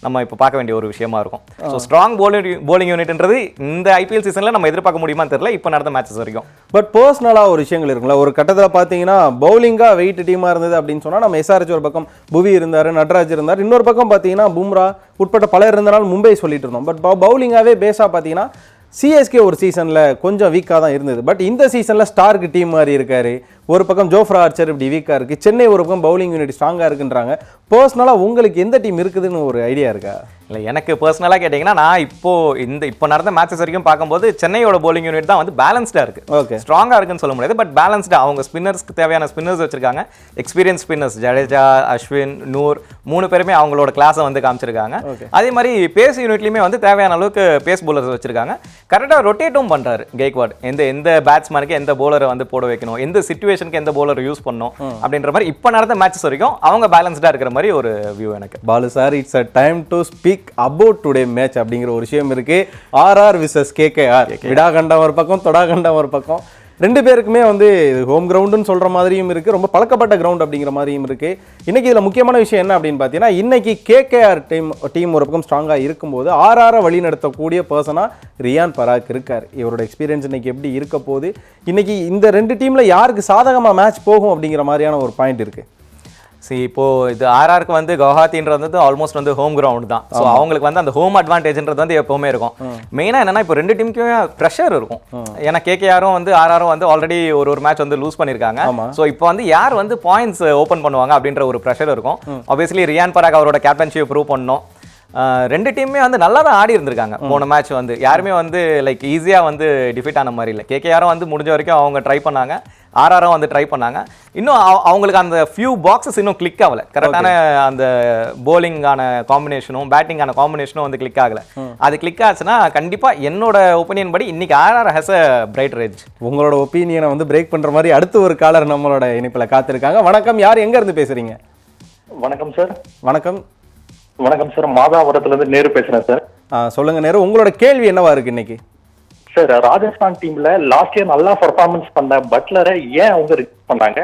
நம்ம இப்போ பார்க்க வேண்டிய ஒரு விஷயமா இருக்கும். ஸோ ஸ்ட்ராங் bowling bowling யூனிட்ன்றது இந்த ஐபிஎல் சீசனில் நம்ம எதிர்பார்க்க முடியுமான்னு தெரியல. இப்போ நடந்த மேட்சஸ் வரைக்கும். பட் பர்சனலாக ஒரு விஷயங்கள் இருக்குங்களா ஒரு கட்டத்தில் பார்த்தீங்கன்னா பவுலிங்காக வெயிட் டீமாக இருந்தது அப்படின்னு சொன்னால் நம்ம எஸ்ஆர்ஹெச் ஒரு பக்கம் புவி இருந்தார் நட்ராஜ் இருந்தார். இன்னொரு பக்கம் பார்த்தீங்கன்னா பும்ரா உட்பட்ட பலர் இருந்தனால மும்பை சொல்லிட்டு இருந்தோம். பட் பவுலிங்காகவே பேஸாக பார்த்தீங்கன்னா சிஎஸ்கே ஒரு சீசனில் கொஞ்சம் வீக்காக தான் இருந்தது. பட் இந்த சீசனில் ஸ்டார்க்கு டீம் மாதிரி இருக்காரு. ஒரு பக்கம் ஜோஃப்ரா ஆர்ச்சர் இப்படி வீக்காக இருக்குது சென்னை ஒரு பக்கம் பவுலிங் யூனிட் ஸ்ட்ராங்காக இருக்குன்றாங்க. பர்சனலாக உங்களுக்கு எந்த டீம் இருக்குதுன்னு ஒரு ஐடியா இருக்கா? இல்லை எனக்கு பர்சனலாக கேட்டிங்கன்னா நான் இப்போ இந்த இப்போ நடந்த மேட்சஸ் வரைக்கும் பார்க்கும்போது சென்னையோட bowling யூனிட் தான் வந்து பேலன்ஸ்டாக இருக்கு. ஓகே ஸ்ட்ராங்காக இருக்குன்னு சொல்ல முடியாது பட் பேலன்ஸ்டாக அவங்க ஸ்பின்னர்ஸ்க்கு தேவையான ஸ்பின்னர்ஸ் வச்சிருக்காங்க. எக்ஸ்பீரியன்ஸ் ஸ்பின்னர்ஸ் ஜடேஜா அஸ்வின் நூர் மூணு பேருமே அவங்களோட கிளாஸை வந்து காமிச்சிருக்காங்க. அதே மாதிரி பேஸ் யூனிட்லையுமே வந்து தேவையான அளவுக்கு பேஸ் bowlers வச்சிருக்காங்க. கரெக்டாக ரொட்டேட்டும் பண்ணுறாரு கேக்வாட் எந்த எந்த பேட்ஸ்மேனுக்கு எந்த bowler வந்து போட வைக்கணும் எந்த சுச்சுவேஷனுக்கு எந்த bowler யூஸ் பண்ணணும் அப்படின்ற மாதிரி இப்போ நடந்த மேட்சஸ் வரைக்கும் அவங்க பேலன்ஸ்டாக இருக்கிற மாதிரி ஒரு வியூ எனக்கு. Balu sir it's a time to speak about today match அப்படிங்கிற ஒரு விஷயம் இருக்கு. ஆர்ஆர் விசஸ் கேகேஆர் விடாகண்டம் ஒரு பக்கம் தொடாகண்டம் ஒரு பக்கம். ரெண்டு பேருக்குமே வந்து இது ஹோம் கிரவுண்டுன்னு சொல்கிற மாதிரியும் இருக்குது ரொம்ப பழக்கப்பட்ட கிரவுண்ட் அப்படிங்கிற மாதிரியும் இருக்குது இன்றைக்கி இதில் முக்கியமான விஷயம் என்ன அப்படின்னு பார்த்தீங்கன்னா இன்றைக்கி கேகேஆர் டீம் டீம் ஒரு பக்கம் ஸ்ட்ராங்காக இருக்கும்போது ஆறார வழி நடத்தக்கூடிய பர்சனாக ரியான் பராக் இருக்கார். இவரோட எக்ஸ்பீரியன்ஸ் இன்னைக்கு எப்படி இருக்க போகுது? இன்றைக்கி இந்த ரெண்டு டீமில் யாருக்கு சாதகமாக மேட்ச் போகும் அப்படிங்கிற மாதிரியான ஒரு பாயிண்ட் இருக்குது சரி இப்போ இது ஆர்ஆருக்கு வந்து கவுஹாத்தின்றது வந்து ஆல்மோஸ்ட் வந்து ஹோம் கிரவுண்ட் தான். ஸோ அவங்களுக்கு வந்து அந்த ஹோம் அட்வான்டேஜ்ன்றது வந்து எப்பவுமே இருக்கும். மெயினாக என்னன்னா இப்போ ரெண்டு டீமுக்குமே ப்ரெஷர் இருக்கும். ஏன்னா கேகேஆரும் வந்து ஆர்ஆரும் வந்து ஆல்ரெடி ஒரு ஒரு மேட்ச் வந்து லூஸ் பண்ணியிருக்காங்க. ஸோ இப்போ வந்து யார் வந்து பாயிண்ட்ஸ் ஓப்பன் பண்ணுவாங்க அப்படின்ற ஒரு ப்ரெஷர் இருக்கும். ஆப்வியஸ்லி ரியான் பராக் அவரோட கேப்டன்ஷிப் ப்ரூவ் பண்ணோம். ரெண்டு டீமுமே வந்து நல்லா தான் ஆடி இருந்திருக்காங்க போன மேட்ச் வந்து. யாருமே வந்து லைக் ஈஸியாக வந்து டிஃபீட் ஆன மாதிரி இல்லை. கேகேஆரும் வந்து முடிஞ்ச வரைக்கும் அவங்க ட்ரை பண்ணாங்க. ஆர்ஆரும் வந்து ட்ரை பண்ணாங்க. இன்னும் அவ- அவங்களுக்கு அந்த ஃபியூ பாக்ஸஸ் இன்னும் கிளிக் ஆகல. கரெக்டான அந்த போலிங்கான காம்பினேஷனும் பேட்டிங்கான காம்பினேஷனும் வந்து கிளிக் ஆகல. அது கிளிக் ஆச்சுன்னா கண்டிப்பா என்னோட ஒப்பீனியன் படி இன்னைக்கு RR has a bright range உங்களோட ஒப்பீனியனை வந்து பிரேக் பண்ற மாதிரி அடுத்து ஒரு காலர் நம்மளோட இணைப்புல காத்திருக்காங்க. வணக்கம். யார் எங்க இருந்து பேசுறீங்க? வணக்கம் சார் வணக்கம். வணக்கம் சார் மாதாபுரத்துல இருந்து நேரு பேசுறேன் சார் ஆ, சொல்லுங்க நேரு. உங்களோட கேள்வி என்னவா இருக்கு இன்னைக்கு? சார் ராஜஸ்தான் டீம்ல லாஸ்ட் இயர் நல்லா பெர்ஃபார்மன்ஸ் பண்ண பட்லரை ஏன் அவங்க ரிஜெக்ட் பண்ணாங்க?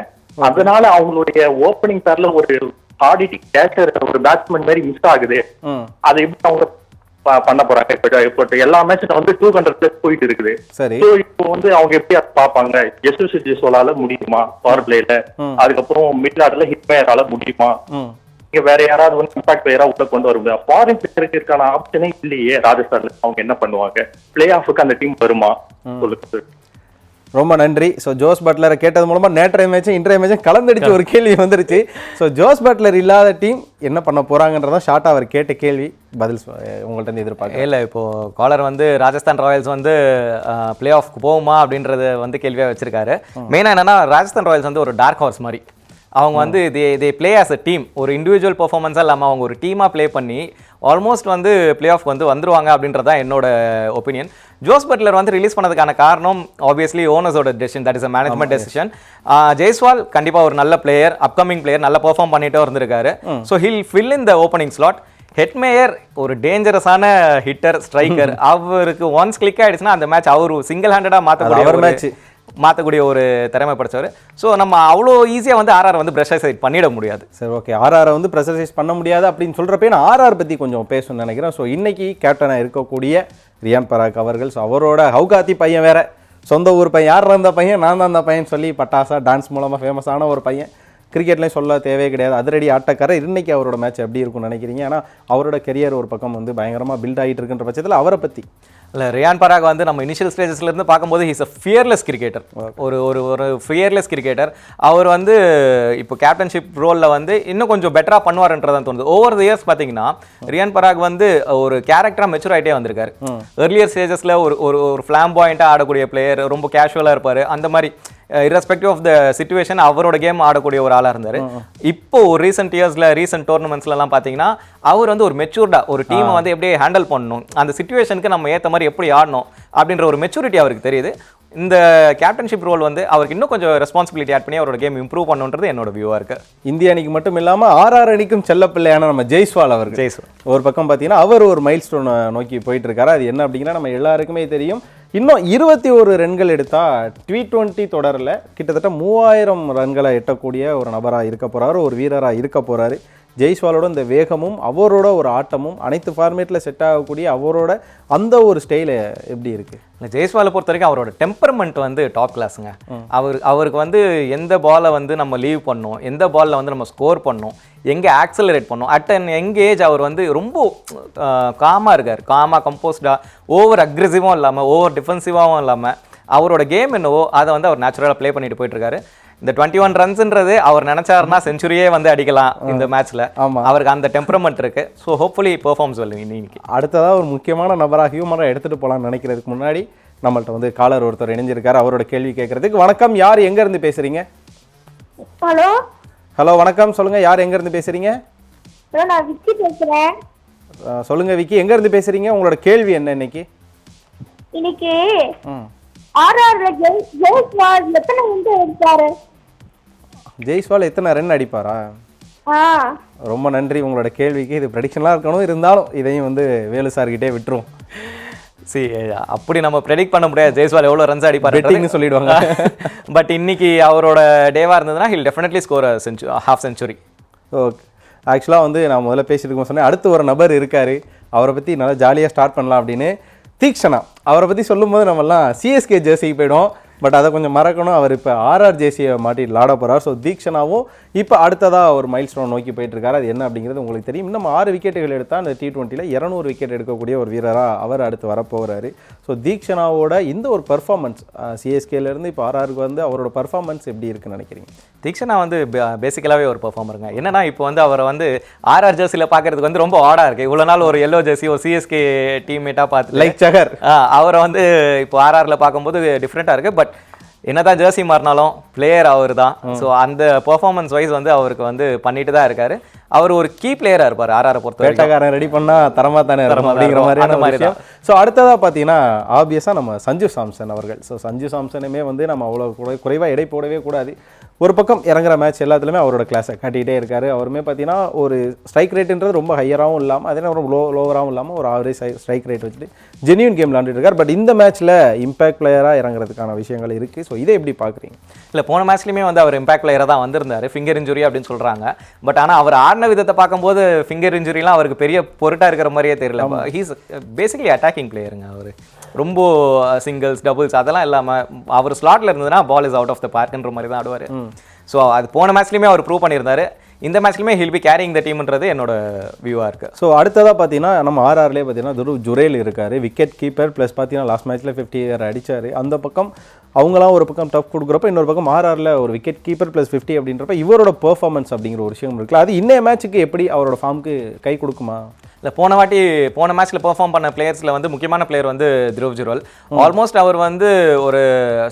அதனால அவங்களுடைய ஓப்பனிங் பேர்ல ஒரு ஆடிட்டி கேச்சர் ஒரு பேட்ஸ்மேன் மாதிரி மிஸ் ஆகுது. அதை எப்படி அவங்க பண்ண போறாங்க? இப்போ இப்போ எல்லா மேட்சும் வந்து டூ ஹண்ட்ரட் பிளஸ் போயிட்டு இருக்குது. So, இப்போ வந்து அவங்க எப்படி அதை பார்ப்பாங்க? எஸ்எஸ்சி ஜெசோலால முடியுமா? பவர் பிளேல அதுக்கப்புறம் மிட் ஆர்டர்ல ஹிட் மேயரால முடியுமா? இங்க வேற யாராவது வந்து இம்பாக்ட் பிளேயரா உள்ள கொண்டு வருங்க ஃபாரின் பிளேயருக்கு இருக்கான ஆப்ஷனே இல்லையே ராஜஸ்தான்ல அவங்க என்ன பண்ணுவாங்க? பிளே ஆஃபுக்கு அந்த டீம் வருமா? சொல்லுங்க. ரொம்ப நன்றி. ஸோ ஜோஸ் பட்லரை கேட்டது மூலமா நேற்றைய மேட்சும் இன்றைய மேட்சும் கலந்தடிச்சு ஒரு கேள்வி வந்துருச்சு. ஸோ ஜோஸ் பட்லர் இல்லாத டீம் என்ன பண்ண போறாங்கன்றதா ஷார்ட்டா அவர் கேட்ட கேள்வி. பதில் இருந்து எதிர்பார்க்க இல்லை இப்போ காலர் வந்து ராஜஸ்தான் ராயல்ஸ் வந்து பிளே ஆஃப்க்கு போகுமா அப்படின்றத வந்து கேள்வியாக வச்சிருக்காரு. மெயினாக என்னன்னா ராஜஸ்தான் ராயல்ஸ் வந்து ஒரு டார்க் ஹார்ஸ் மாதிரி. அவங்க வந்து they they play as a team ஒரு இண்டிவிஜுவல் பெர்ஃபார்மன்ஸாக இல்லாமல் அவங்க ஒரு டீமாக ப்ளே பண்ணி ஆல்மோஸ்ட் வந்து பிளே ஆஃப் வந்து வந்துருவாங்க அப்படின்றது தான் என்னோட ஒப்பீனியன் ஜோஸ் பட்லர் வந்து ரிலீஸ் பண்ணதுக்கான காரணம் obviously ஓனர்ஸோட decision that is a management decision Jaiswal கண்டிப்பாக ஒரு நல்ல பிளேயர் அப்கமிங் பிளேயர் நல்ல பெர்ஃபார்ம் பண்ணிட்டே இருந்திருக்காரு. So he'll fill in the opening slot Hetmyer ஒரு டேஞ்சரஸான ஹிட்டர் ஸ்ட்ரைக்கர் அவருக்கு ஒன்ஸ் கிளிக் ஆயிடுச்சுன்னா அந்த மேட்ச் அவர் சிங்கிள் ஹேண்டடாக மாற்றக்கூடிய அவர் match. மாற்றக்கூடிய ஒரு திறமை படித்தவர் ஸோ நம்ம அவ்வளோ ஈஸியாக வந்து ஆர்ஆர் வந்து ப்ரெஷரைஸ் பண்ணிட முடியாது. சரி ஓகே ஆர்ஆரை வந்து ப்ரெஷரைஸ் பண்ண முடியாது அப்படின்னு சொல்கிறப்ப நான் ஆர்ஆர் பற்றி கொஞ்சம் பேசணும்னு நினைக்கிறேன். ஸோ இன்றைக்கி கேப்டனாக இருக்கக்கூடிய ரியான் பராக் அவர்கள் ஸோ அவரோட ஹவுகாத்தி பையன் வேற. சொந்த ஊர் பையன். யார் இருந்த பையன்? நான் தான் அந்த பையன் சொல்லி பட்டாசா டான்ஸ் மூலமாக ஃபேமஸான ஒரு பையன். கிரிக்கெட்லேயும் சொல்ல தேவையே கிடையாது. அதிரடி ஆட்டக்காரர். இன்னைக்கு அவரோட மேட்ச் எப்படி இருக்கும்னு நினைக்கிறீங்க? ஏன்னா அவரோட கெரியர் ஒரு பக்கம் வந்து பயங்கரமாக பில்ட் ஆகிட்டு இருக்குன்ற பட்சத்தில் அவரை பற்றி இல்லை ரியான் பராக் வந்து நம்ம இனிஷியல் ஸ்டேஜஸ்ல இருந்து பார்க்கும்போது ஹீஸ் அ ஃபியர்லெஸ் கிரிக்கெட்டர் ஒரு ஒரு ஒரு ஃபியர்லெஸ் கிரிக்கெட்டர் அவர் வந்து இப்போ கேப்டன்ஷிப் ரோலில் வந்து இன்னும் கொஞ்சம் பெட்டராக பண்ணுவார்ன்றதான் தோணுது. ஓவர் தி இயர்ஸ் பார்த்தீங்கன்னா ரியான் பராக் வந்து ஒரு கேரக்டராக மெச்சூர் ஆகிட்டே வந்திருக்காரு. எர்லியர் ஸ்டேஜஸில் ஒரு ஒரு ஒரு ஃபிளாம் பாயிண்ட்டாக ஆடக்கூடிய பிளேயர் ரொம்ப கேஷுவலாக இருப்பார். அந்த மாதிரி irrespective ஆஃப் த சுச்சுவேஷன் அவரோட கேம் ஆடக்கூடிய ஒரு ஆளாக இருந்தார். இப்போ ஒரு ரீசெண்ட் இயர்ஸில் ரீசெண்ட் டோர்னமெண்ட்ஸ்லாம் பார்த்தீங்கன்னா அவர் வந்து ஒரு மெச்சூர்டா ஒரு டீமை வந்து எப்படி ஹேண்டில் பண்ணணும் அந்த சுச்சுவேஷனுக்கு நம்ம ஏற்ற மாதிரி எப்படி ஆடணும் அப்படின்ற ஒரு மெச்சூரிட்டி அவருக்கு தெரியுது. இந்த கேப்டன்ஷிப் ரோல் வந்து அவருக்கு இன்னும் கொஞ்சம் ரெஸ்பான்சிபிலிட்டி ஆட் பண்ணி அவரோட கேம் இம்ப்ரூவ் பண்ணுன்றது என்னோட வியூவாக இருக்கு. இந்திய அணிக்கு மட்டும் இல்லாமல் ஆர்ஆர் அணிக்கும் செல்ல பிள்ளையான நம்ம ஜெய்ஸ்வால் அவர்கள். ஜெய்ஸ்வால். ஒரு பக்கம் பார்த்தீங்கன்னா அவர் ஒரு மைல் ஸ்டோனை நோக்கி போயிட்டு இருக்காரு. அது என்ன அப்படிங்கன்னா நம்ம எல்லாருக்குமே தெரியும். இன்னும் இருபத்தி ஒரு ரன்கள் எடுத்தால் டி டுவெண்ட்டி தொடரில் கிட்டத்தட்ட மூவாயிரம் ரன்களை எட்டக்கூடிய ஒரு நபராக இருக்க போகிறாரு ஒரு வீரராக இருக்க போகிறாரு ஜெய்ஸ்வாலோட இந்த வேகமும் அவரோட ஒரு ஆட்டமும் அனைத்து ஃபார்மேட்டில் செட் ஆகக்கூடிய அவரோட அந்த ஒரு ஸ்டைல எப்படி இருக்கு? இல்லை ஜெய்ஸ்வாலை பொறுத்த வரைக்கும் அவரோட டெம்பர்மெண்ட் வந்து டாப் கிளாஸுங்க அவர் அவருக்கு வந்து எந்த பாலை வந்து நம்ம லீவ் பண்ணோம் எந்த பாலில் வந்து நம்ம ஸ்கோர் பண்ணோம் எங்கே ஆக்சலரேட் பண்ணோம் அட் அன் யங் ஏஜ் அவர் வந்து ரொம்ப காமாக இருக்கார். காமாக கம்போஸ்டாக ஓவர் அக்ரெசிவாகவும் இல்லாமல் ஓவர் டிஃபென்சிவாகவும் இல்லாமல் அவரோட கேம் என்னவோ அதை வந்து அவர் நேச்சுரலாக ப்ளே பண்ணிட்டு போயிட்டு இருக்காரு. இந்த டுவெண்ட்டி ஒன் ரன்ஸ்ன்றது அவர் நினைச்சாருன்னா செஞ்சுரியே வந்து அடிக்கலாம் இந்த மேட்ச்ல. அவருக்கு அந்த டெம்பரமெண்ட் இருக்கு. ஸோ ஹோப்ஃபுல்லி பெர்ஃபார்ம்ஸ் வெல் இன்னைக்கு. அடுத்ததா ஒரு முக்கியமான நபராக ஹியூமராக எடுத்துட்டு போகலாம்னு நினைக்கிறதுக்கு முன்னாடி நம்மள்ட்ட வந்து காலர் ஒருத்தர் இணைஞ்சிருக்காரு. அவரோட கேள்வி கேட்கறதுக்கு வணக்கம். யார் எங்க இருந்து பேசுறீங்க? ஹலோ? ஹலோ வணக்கம். சொல்லுங்க. யார் எங்க இருந்து பேசுறீங்க? நான் விக்கி பேசுறேன். சொல்லுங்க விக்கி. எங்க இருந்து பேசுறீங்க? உங்களோட கேள்வி என்ன இன்னைக்கு? இன்னைக்கு. ஆர்ஆர்ல ஜெய்ஸ்வால் எத்தனை வந்து எடுத்தாரு ஜெய்ஸ்வால் எத்தனை ரன் அடிப்பாரா? ஆ. ரொம்ப நன்றி. உங்களோட கேள்விக்கு இது ப்ரெடிக்ஷன்லாம் இருக்கணும். இருந்தாலும் இதையும் வந்து வேலு சார்கிட்டே விட்டுருவோம். சி அப்படி நம்ம ப்ரெடிக்ட் பண்ண முடியாது. ஜெய்ஸ்வால் எவ்வளோ ரன்ஸ் அடிப்பாரு Betting சொல்லிடுவாங்க. பட் இன்னைக்கு அவரோட டேவா இருந்ததுன்னா ஹில் டெஃபினெட்லி ஸ்கோர் செஞ்சு ஹாஃப் செஞ்சுரி ஓகே ஆக்சுவலாக வந்து நான் முதல்ல பேசிட்டு இருக்கும் சொன்னேன் அடுத்து ஒரு நபர் இருக்காரு. அவரை பற்றி நல்லா ஜாலியாக ஸ்டார்ட் பண்ணலாம் அப்படின்னு. தீக்ஷனா அவரை பற்றி சொல்லும்போது நம்மலாம் சிஎஸ்கே ஜெர்சிக்கு போயிடும் பட் அதை கொஞ்சம் மறக்கணும். அவர் இப்போ ஆர்ஆர் ஜேசியை மாட்டி விளாட போகிறார் ஸோ தீக்ஷனாவும் இப்போ அடுத்ததாக ஒரு மைல் ஸ்டோன் நோக்கி போயிட்டு இருக்காரு அது என்ன அப்படிங்கிறது உங்களுக்கு தெரியும். இன்னும் ஆறு விக்கெட்டுகள் எடுத்தால் அந்த டி டுவெண்ட்டியில் இரநூறு விக்கெட் எடுக்கக்கூடிய ஒரு வீரராக அவர் அடுத்து வரப்போகிறாரு ஸோ தீக்ஷனாவோட இந்த ஒரு பெர்ஃபார்மன்ஸ் சிஎஸ்கேலேருந்து இப்போ ஆர்ஆருக்கு வந்து அவரோட பெர்ஃபார்மன்ஸ் எப்படி இருக்குன்னு நினைக்கிறீங்க? தீக்ஷனா வந்து பேசிக்கலாகவே ஒரு பெர்ஃபார்மருங்க என்னன்னா இப்போ வந்து அவரை வந்து ஆர்ஆர் ஜெர்சியில் பார்க்கறதுக்கு வந்து ரொம்ப ஆடாக இருக்குது இவ்வளோ நாள் ஒரு எல்லோ ஜெர்சி ஒரு சிஎஸ்கே டீம்மேட்டாக பார்த்து லைக் சகர் அவரை வந்து இப்போ ஆர்ஆரில் பார்க்கும்போது டிஃப்ரெண்ட்டாக இருக்குது பட் என்னதான் ஜெர்சி மாறினாலும் பிளேயர் அவர் தான் ஸோ அந்த பெர்ஃபார்மன்ஸ் வைஸ் வந்து அவருக்கு வந்து பண்ணிட்டு தான் இருக்காரு. அவர் ஒரு கீ பிளேயராக இருப்பார் ஆர்ஆரை பொறுத்த வேட்டக்காரன் ரெடி பண்ணா தரமா தானே இருக்கும் தான் அப்படிங்கிற. மாதிரியான மாதிரி விஷயம். ஸோ அடுத்ததாக பார்த்தீங்கன்னா ஆப்வியஸாக நம்ம சஞ்சு சாம்சன் அவர்கள். ஸோ சஞ்சு சாம்சனுமே வந்து நம்ம அவ்வளோ குறை குறைவாக எடை போடவே கூடாது. ஒரு பக்கம் இறங்குற மேட்ச் எல்லாத்துலேயுமே அவரோட கிளாஸை காட்டிகிட்டே இருக்காரு. அவருமே பார்த்தீங்கன்னா ஒரு ஸ்ட்ரைக் ரேட்டுன்றது ரொம்ப ஹையராகவும் இல்லாமல் அதே நேரம் லோ லோவராகவும் இல்லாமல் ஒரு ஆவரேஜ் ஸ்ட்ரைக் ரேட் வச்சுட்டு ஜென்யூன் கேம் விளாண்டுட்டு இருக்கார். பட் இந்த மேட்ச்சில் இம்பாக்ட் பிளேயராக இறங்குறதுக்கான விஷயங்கள் இருக்குது ஸோ இதை எப்படி பார்க்குறீங்க? இல்லை போன மேட்ச்லையுமே வந்து அவர் இம்பாக்ட் பிளேயராக தான் வந்திருந்தாரு. ஃபிங்கர் இன்ஜுரி அப்படின்னு சொல்கிறாங்க பட் ஆனால் அவர் ஆடின விதத்தை பார்க்கும்போது ஃபிங்கர் இன்ஜுரிலாம் அவருக்கு பெரிய பொருட்டாக இருக்கிற மாதிரியே தெரியல. ஹீஸ் பேசிக்கலி அட்டாக்கிங் பிளேயருங்க அவர். ரொம்ப சிங்கிள்ஸ் டபுள்ஸ் அதெல்லாம் இல்லாமல் அவர் ஸ்லாட்டில் இருந்ததுன்னா ball is out of the பார்க்ன்ற மாதிரி தான் ஆடுவார். ஸோ அது போன மேட்ச்லையுமே அவர் ப்ரூவ் பண்ணியிருந்தாரு. இந்த மேட்ச்லையுமே ஹில் பி கேரிங் த டீம்ன்றது என்னோட வியூவாக இருக்குது ஸோ அடுத்ததாக பார்த்தீங்கன்னா நம்ம ஆர்ஆர்லேயே பார்த்தீங்கன்னா துருவ் ஜுரேல் இருக்கார். விக்கெட் கீப்பர் ப்ளஸ் பார்த்தீங்கன்னா லாஸ்ட் மேட்ச்சில் ஃபிஃப்டி இயர் அடிச்சார். அந்த பக்கம் அவங்களாம் ஒரு பக்கம் டஃப் கொடுக்குறப்ப இன்னொரு பக்கம் ஆர்ஆரில் ஒரு விக்கெட் கீப்பர் ப்ளஸ் ஃபிஃப்டி அப்படின்றப்ப இவரோட பெர்ஃபார்மன்ஸ் அப்படிங்கிற ஒரு விஷயம் இருக்குல்ல. அது இன்னைய மேட்ச்சுக்கு எப்படி அவரோட ஃபார்முக்கு கை கொடுக்குமா? இல்லை போன வாட்டி போன மேட்ச்ல பெர்ஃபார்ம் பண்ண பிளேயர்ஸ்ல வந்து முக்கியமான பிளேயர் வந்து த்ருவ் ஜுரல் ஆல்மோஸ்ட் அவர் வந்து ஒரு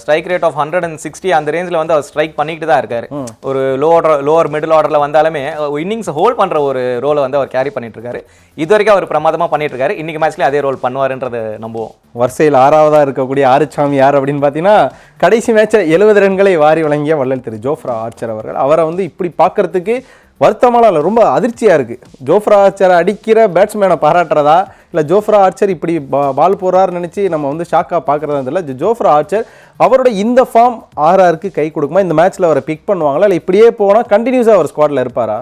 strike rate of hundred and sixty அந்த ரேஞ்சில் வந்து அவர் ஸ்ட்ரைக் பண்ணிட்டு தான் இருக்காரு. ஒரு லோ ஆர்டர் லோவர் மிடில் ஆர்டரில் வந்தாலுமே இன்னிங்ஸ் ஹோல்ட் பண்ற ஒரு ரோலை வந்து அவர் கேரி பண்ணிட்டு இருக்காரு இது வரைக்கும் அவர் பிரமாதமா பண்ணிட்டு இருக்காரு இன்னைக்கு மேட்ச்லயும் அதே ரோல் பண்ணுவாருன்றதை நம்புவோம். வரிசையில் ஆறாவதாக இருக்கக்கூடிய ஆறுச்சாமி யார் அப்படின்னு பார்த்தீங்கன்னா கடைசி மேட்ச்சில் எழுபது ரன்களை வாரி வழங்கிய வள்ளல் திரு ஜோஃப்ரா ஆர்ச்சர் அவர்கள். அவரை வந்து இப்படி பார்க்கறதுக்கு வருத்தமான இல்லை ரொம்ப அதிர்ச்சியாக இருக்குது ஜோஃப்ரா ஆர்ச்சரை அடிக்கிற பேட்ஸ்மேனை பாராட்டுறதா? இல்லை ஜோஃப்ரா ஆர்ச்சர் இப்படி பா பால் போகிறாருன்னு நினச்சி நம்ம வந்து ஷாக்காக பார்க்குறதா இல்லை ஜோஃப்ரா ஆர்ச்சர் அவரோட இந்த ஃபார்ம் ஆர்ஆருக்கு கை கொடுக்குமா? இந்த மேட்ச்சில் அவரை பிக் பண்ணுவாங்களா? இல்லை இப்படியே போனால் கண்டினியூஸாக அவர் ஸ்குவாடில் இருப்பாரா?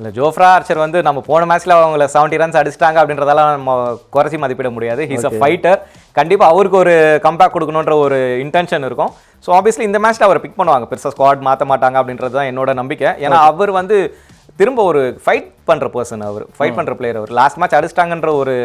இல்லை ஜோஃப்ரா ஆர்ச்சர் வந்து நம்ம போன மேட்ச்ல அவங்கள செவன்ட்டி ரன்ஸ் அடிச்சிட்டாங்க அப்படின்றதெல்லாம் நம்ம குறைச்சி மதிப்பிட முடியாது. ஹீஸ் அ ஃபைட்டர் கண்டிப்பா அவருக்கு ஒரு கம்பேக் கொடுக்கணுன்ற ஒரு இன்டென்ஷன் இருக்கும். ஸோ ஆப்வியஸ்லி இந்த மேட்ச்ல அவரை பிக் பண்ணுவாங்க. பெருசாக ஸ்குவாட் மாற்ற மாட்டாங்க அப்படின்றது தான் என்னோட நம்பிக்கை. ஏன்னா அவர் வந்து திரும்ப ஒரு ஃபைட் பண்ற பர்சன் அவர். ஃபைட் பண்ற பிளேயர் அவர். லாஸ்ட் மேட்ச் அடிச்சிட்டாங்கன்ற ஒரு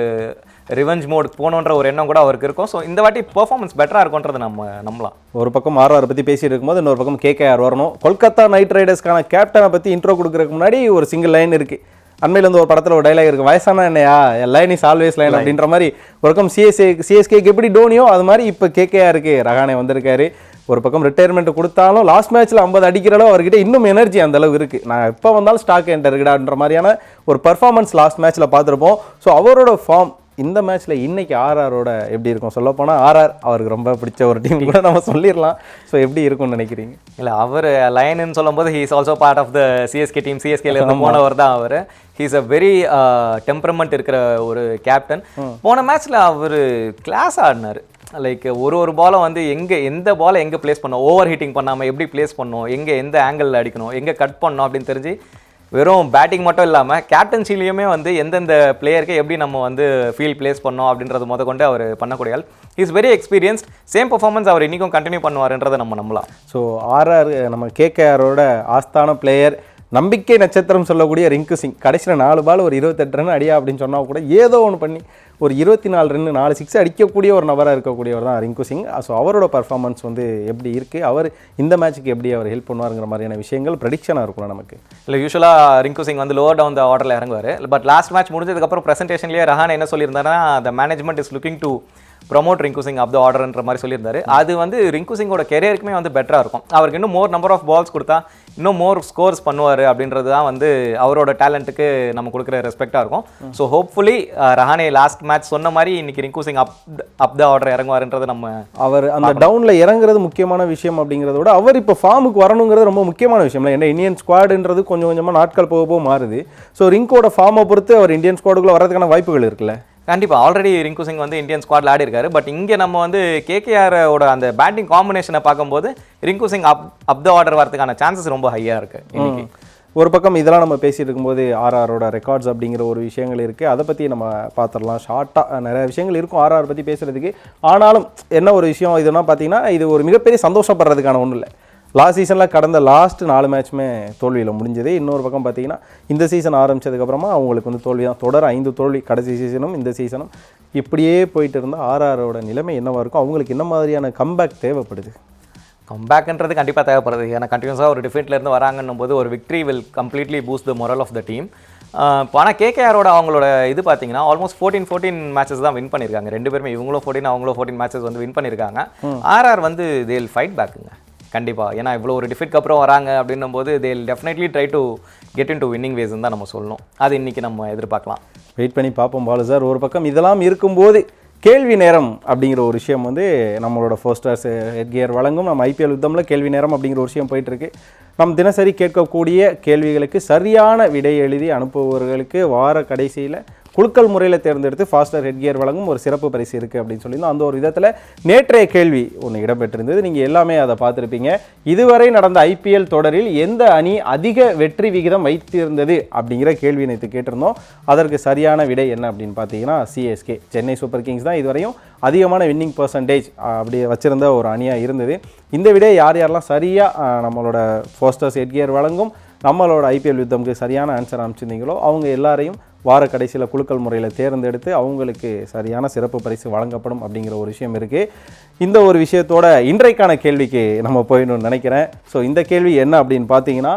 ரிவெஞ்ச் மோட் போகணுன்ற ஒரு எண்ணம் கூட அவருக்கு இருக்கும். ஸோ இந்த வாட்டி பெர்ஃபார்மன்ஸ் பெட்டரா இருக்கும்ன்றது நம்ம நம்பலாம். ஒரு பக்கம் ஆர்ஆர் பற்றி பேசிட்டு இருக்கும்போது இன்னொரு பக்கம் கேகேஆர் வரணும். கொல்கத்தா நைட் ரைடர்ஸ்க்கான கேப்டனை பற்றி இன்ட்ரோ கொடுக்கறதுக்கு முன்னாடி ஒரு சிங்கிள் லைன் இருக்கு. அண்மையில இருந்து ஒரு படத்தில் ஒரு டைலாக் இருக்கு. வயசான என்னையா லைன் இஸ் ஆல்வேஸ் லைன் அப்படின்ற மாதிரி ஒரு பக்கம் சிஎஸ்ஏ சிஎஸ்கேக்கு எப்படி டோனியோ அது மாதிரி இப்போ கேகேஆருக்கு ரகானே வந்திருக்காரு. ஒரு பக்கம் ரிட்டையர்மெண்ட் கொடுத்தாலும் லாஸ்ட் மேட்ச்ல ஐம்பது அடிக்கிற அளவு அவர்கிட்ட இன்னும் எனர்ஜி அந்த அளவு இருக்கு. நான் எப்போ வந்தாலும் ஸ்டாக் என்கிட்ட இருக்குடான்ற மாதிரியான ஒரு பர்ஃபார்மன்ஸ் லாஸ்ட் மேட்ச்ல பார்த்துருப்போம். ஸோ அவரோட ஃபார்ம் இந்த மேட்ச்ல இன்னைக்கு ஆர்ஆரோட எப்படி இருக்கும்? சொல்ல போனால் ஆர்ஆர் அவருக்கு ரொம்ப பிடிச்ச ஒரு டீம் கூட நம்ம சொல்லிடலாம். ஸோ எப்படி இருக்கும்னு நினைக்கிறீங்க? இல்ல அவர் லைன்னு சொல்லும்போது he's also part of the CSK team சிஎஸ்கேல இருந்து போனவர் தான் அவர். ஹீஸ் அ வெரி டெம்பரமெண்ட் இருக்கிற ஒரு கேப்டன் போன மேட்ச்ல அவர் கிளாஸ் ஆடினார். லைக் ஒரு ஒரு பாலும் வந்து எங்க எந்த பாலை எங்க பிளேஸ் பண்ணணும் ஓவர் ஹீட்டிங் பண்ணாம எப்படி பிளேஸ் பண்ணணும் எங்க எந்த ஆங்கிள் அடிக்கணும்? எங்க கட் பண்ணணும் அப்படின்னு தெரிஞ்சு வெறும் பேட்டிங் மட்டும் இல்லாமல் கேப்டன்சிலையுமே வந்து எந்தெந்த பிளேயருக்கு எப்படி நம்ம வந்து ஃபீல் பிளேஸ் பண்ணோம் அப்படின்றது முத கொண்டு அவர் பண்ணக்கூடிய ஆள் is very experienced same performance அவர் இன்றைக்கும் கண்டினியூ பண்ணுவார்ன்றதை நம்ம நம்பலாம். ஸோ ஆர்ஆர் நம்ம கேகேஆரோட ஆஸ்தான பிளேயர் நம்பிக்கை நட்சத்திரம் சொல்லக்கூடிய ரிங்கு சிங். கடைசியில் நாலு பால் ஒரு இருபத்தெட்டு ரன் அடியா அப்படின்னு சொன்னால் கூட ஏதோ ஒன்று பண்ணி ஒரு இருபத்தி நாலு ரெண்டு நாலு சிக்ஸ் அடிக்கக்கூடிய ஒரு நபராக இருக்கக்கூடியவர் தான் ரிங்கு சிங். ஸோ அவரோட பர்ஃபார்மன்ஸ் வந்து எப்படி இருக்குது அவர் இந்த மேட்ச்சுக்கு எப்படி அவர் ஹெல்ப் பண்ணுவாருங்கிற மாதிரியான விஷயங்கள் ப்ரெடிக்ஷனாக இருக்கும் நமக்கு. இல்லை யூஸ்வலாக ரிங்கு சிங் வந்து லோவர் டவுன் த ஆர்டரில் இறங்குவார். பட் லாஸ்ட் மேட்ச் முடிஞ்சதுக்கப்புறம் ப்ரெசன்டேஷன்லேயே ரஹான் என்ன சொல்லியிருந்தாருன்னா the management is looking to promote Rinku Singh up the ஆர்டர்ன்ற மாதிரி சொல்லியிருந்தாரு. அது வந்து ரிங்கு சிங்கோட கெரியருக்குமே வந்து பெட்டராக இருக்கும். அவருக்கு இன்னும் மோர் நம்பர் ஆஃப் பால்ஸ் கொடுத்தா இன்னும் மோர் ஸ்கோர்ஸ் பண்ணுவார் அப்படின்றது தான் வந்து அவரோட டேலண்ட்டுக்கு நம்ம கொடுக்குற ரெஸ்பெக்டாக இருக்கும். So hopefully Rahane last match சொன்ன மாதிரி இன்னைக்கு Rinku Singh up up the order இறங்குவாருன்றது நம்ம அவர் அந்த டவுனில் இறங்குறது முக்கியமான விஷயம் அப்படிங்கிறத விட அவர் இப்போ ஃபார்முக்கு வரணுங்கிறது ரொம்ப முக்கியமான விஷயம். ஏன்னா இந்தியன் ஸ்குவாடுன்றது கொஞ்சம் கொஞ்சமாக நாட்கள் போக போக மாறுது. ஸோ ரிங்கோட ஃபார்மை பொறுத்து அவர் இந்தியன் ஸ்குவாடுக்குள்ளே வரதுக்கான வாய்ப்புகள் இருக்குல்ல? கண்டிப்பா. ஆல்ரெடி ரிங்கு சிங் வந்து இந்தியன் ஸ்குவாட்ல ஆடி இருக்காரு. பட் இங்கே நம்ம வந்து கேகேஆரோட அந்த பேட்டிங் காம்பினேஷனை பார்க்கும்போது Rinku Singh up up the order வரதுக்கான சான்சஸ் ரொம்ப ஹையாக இருக்கு இன்னைக்கு. ஒரு பக்கம் இதெல்லாம் நம்ம பேசிட்டு இருக்கும்போது ஆர்ஆரோட ரெக்கார்ட்ஸ் அப்படிங்கிற ஒரு விஷயங்கள் இருக்குது அதை பற்றி நம்ம பார்த்துடலாம். ஷார்ட்டாக நிறைய விஷயங்கள் இருக்கும் ஆர்ஆர் பற்றி பேசுகிறதுக்கு ஆனாலும் என்ன ஒரு விஷயம் இதுனா பார்த்தீங்கன்னா இது ஒரு மிகப்பெரிய சந்தோஷப்படுறதுக்கான ஒன்றும் இல்லை லாஸ்ட் சீசனில் கடந்த லாஸ்ட் நாலு மேட்ச்சுமே தோல்வியில் முடிஞ்சது. இன்னொரு பக்கம் பார்த்தீங்கன்னா இந்த சீசன் ஆரம்பிச்சதுக்கப்புறமா அவங்களுக்கு வந்து தோல்வி தான். தொடர் ஐந்து தோல்வி கடைசி சீசனும் இந்த சீசனும் இப்படியே போயிட்டு இருந்தால் ஆர்ஆரோட நிலைமை என்னவா இருக்கும்? அவங்களுக்கு என்ன மாதிரியான கம்பேக் தேவைப்படுது? கம்பேக்ன்றது கண்டிப்பாக தேவைப்படுது. ஏன்னா கண்டினியூஸாக ஒரு டிஃபெண்ட்ல இருந்து வராங்கன்னும் போது ஒரு victory will completely boost the moral of the team இப்போ ஆனால் கேகேஆரோட அவங்களோட இது பார்த்தீங்கன்னா ஆல்மோஸ்ட் ஃபோர்டீன் ஃபோர்டீன் மேட்சஸ் தான் வின் பண்ணியிருக்காங்க. ரெண்டு பேருமே இவங்களும் ஃபோர்டீன் அவங்களும் ஃபோர்டீன் மேட்சஸ் வந்து வின் பண்ணியிருக்காங்க. ஆர்ஆர் வந்து தேல் ஃபைட் பேக்குங்க கண்டிப்பாக ஏன்னா இவ்வளோ ஒரு டிஃபிட்க்கு அப்புறம் வராங்க அப்படின்னும் போது they'll definitely try to get into winning வேஸ்ன்னு தான் நம்ம சொல்லணும். அது இன்னைக்கு நம்ம எதிர்பார்க்கலாம். வெயிட் பண்ணி பார்ப்போம் பாலு சார். ஒரு பக்கம் இதெல்லாம் இருக்கும்போது கேள்வி நேரம் அப்படிங்கிற ஒரு விஷயம் வந்து நம்மளோட ஃபோஸ்டர்ஸ் ஹெட்கியர் வழங்கும். நம்ம ஐபிஎல் யுத்தமில் கேள்வி நேரம் அப்படிங்கிற ஒரு விஷயம் போயிட்டுருக்கு. நம்ம நம் தினசரி கேட்கக்கூடிய கேள்விகளுக்கு சரியான விடை எழுதி அனுப்புபவர்களுக்கு வார கடைசியில் குழுக்கள் முறையில் தேர்ந்தெடுத்து ஃபாஸ்டர் ஹெட் கியர் வழங்கும் ஒரு சிறப்பு பரிசு இருக்குது அப்படின்னு சொல்லியிருந்தோம். அந்த ஒரு விதத்தில் நேற்றைய கேள்வி ஒன்று இடம்பெற்றிருந்தது. நீங்கள் எல்லாமே அதை பார்த்துருப்பீங்க. இதுவரை நடந்த ஐபிஎல் தொடரில் எந்த அணி அதிக வெற்றி விகிதம் வைத்திருந்தது அப்படிங்கிற கேள்வி நேற்று கேட்டிருந்தோம். அதற்கு சரியான விடை என்ன அப்படின்னு பார்த்தீங்கன்னா சிஎஸ்கே சென்னை சூப்பர் கிங்ஸ் தான் இதுவரையும் அதிகமான வின்னிங் பர்சன்டேஜ் அப்படி வச்சுருந்த ஒரு அணியாக இருந்தது. இந்த விடை யார் யாரெல்லாம் சரியாக நம்மளோட ஃபோஸ்டர்ஸ் எட்கியர் வழங்கும் நம்மளோட ஐபிஎல் யுத்தம்க்கு சரியான ஆன்சர் அமைச்சிருந்தீங்களோ அவங்க எல்லாரையும் வார கடைசியில் குலுக்கல் முறையில் தேர்ந்தெடுத்து அவங்களுக்கு சரியான சிறப்பு பரிசு வழங்கப்படும் அப்படிங்கிற ஒரு விஷயம் இருக்குது இந்த ஒரு விஷயத்தோட இன்றைக்கான கேள்விக்கு நம்ம போயிடணும்னு நினைக்கிறேன். ஸோ இந்த கேள்வி என்ன அப்படின்னு பார்த்தீங்கன்னா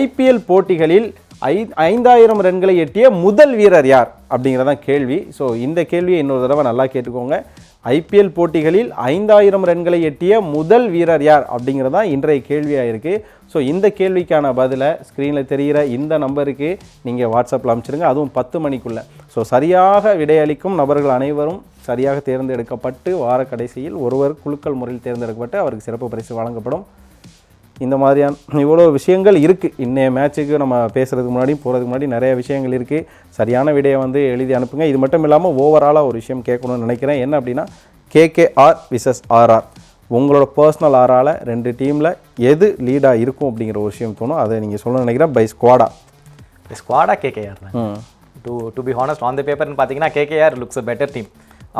ஐபிஎல் போட்டிகளில் ஐ ஐந்தாயிரம் ரன்களை எட்டிய முதல் வீரர் யார் அப்படிங்கிறதான் கேள்வி. ஸோ இந்த கேள்வியை இன்னொரு தடவை நல்லா கேட்டுக்கோங்க. ஐபிஎல் போட்டிகளில் ஐந்தாயிரம் ரன்களை எட்டிய முதல் வீரர் யார் அப்படிங்கிறது தான் இன்றைய கேள்வியாக இருக்குது ஸோ இந்த கேள்விக்கான பதிலை ஸ்க்ரீனில் தெரிகிற இந்த நம்பருக்கு நீங்கள் வாட்ஸ்அப்பில் அனுப்பிச்சிருங்க அதுவும் பத்து மணிக்குள்ளே. ஸோ சரியாக விடையளிக்கும் நபர்கள் அனைவரும் சரியாக தேர்ந்தெடுக்கப்பட்டு வார கடைசியில் ஒருவர் குலுக்கல் முறையில் தேர்ந்தெடுக்கப்பட்டு அவருக்கு சிறப்பு பரிசு வழங்கப்படும். இந்த மாதிரியான இவ்வளோ விஷயங்கள் இருக்குது இன்னைய மேட்ச்சுக்கு நம்ம பேசுகிறதுக்கு முன்னாடி போகிறதுக்கு முன்னாடி நிறைய விஷயங்கள் இருக்குது சரியான விடையை வந்து எழுதி அனுப்புங்க. இது மட்டும் இல்லாமல் ஓவராலாக ஒரு விஷயம் கேட்கணும்னு நினைக்கிறேன். என்ன அப்படின்னா கேகேஆர் விசஸ் ஆர்ஆர் உங்களோட பர்சனல் ஆரால் ரெண்டு டீமில் எது லீடாக இருக்கும் அப்படிங்கிற ஒரு விஷயம் தோணும். அதை நீங்கள் சொல்லணும்னு நினைக்கிறேன் பை ஸ்குவாடா ஸ்குவாடா கேகேஆர் தான் to to be honest on the பேப்பர்னு பார்த்தீங்கன்னா KKR looks a better team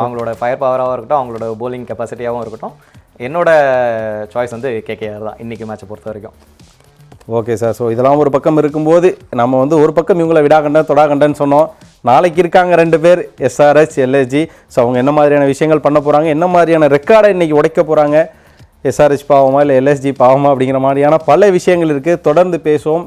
அவங்களோட ஃபயர் பவராகவும் இருக்கட்டும் அவங்களோட bowling கெப்பாசிட்டியாகவும் இருக்கட்டும். என்னோட சாய்ஸ் வந்து கேகேஆர் தான் இன்னைக்கு மேட்சை பொறுத்த வரைக்கும். ஓகே சார் ஸோ இதெல்லாம் ஒரு பக்கம் இருக்கும்போது நம்ம வந்து ஒரு பக்கம் இவங்களை விடாகண்டன் தொடாகண்டன்னு சொன்னோம். நாளைக்கு இருக்காங்க ரெண்டு பேர் எஸ்ஆர்எஸ் எல்எஸ்ஜி ஸோ அவங்க என்ன மாதிரியான விஷயங்கள் பண்ண போகிறாங்க என்ன மாதிரியான ரெக்கார்டை இன்றைக்கி உடைக்க போகிறாங்க எஸ்ஆர்எஸ் பாவமா இல்லை எல்எஸ்ஜி பாவமா அப்படிங்கிற மாதிரியான பல விஷயங்கள் இருக்குது தொடர்ந்து பேசுவோம்.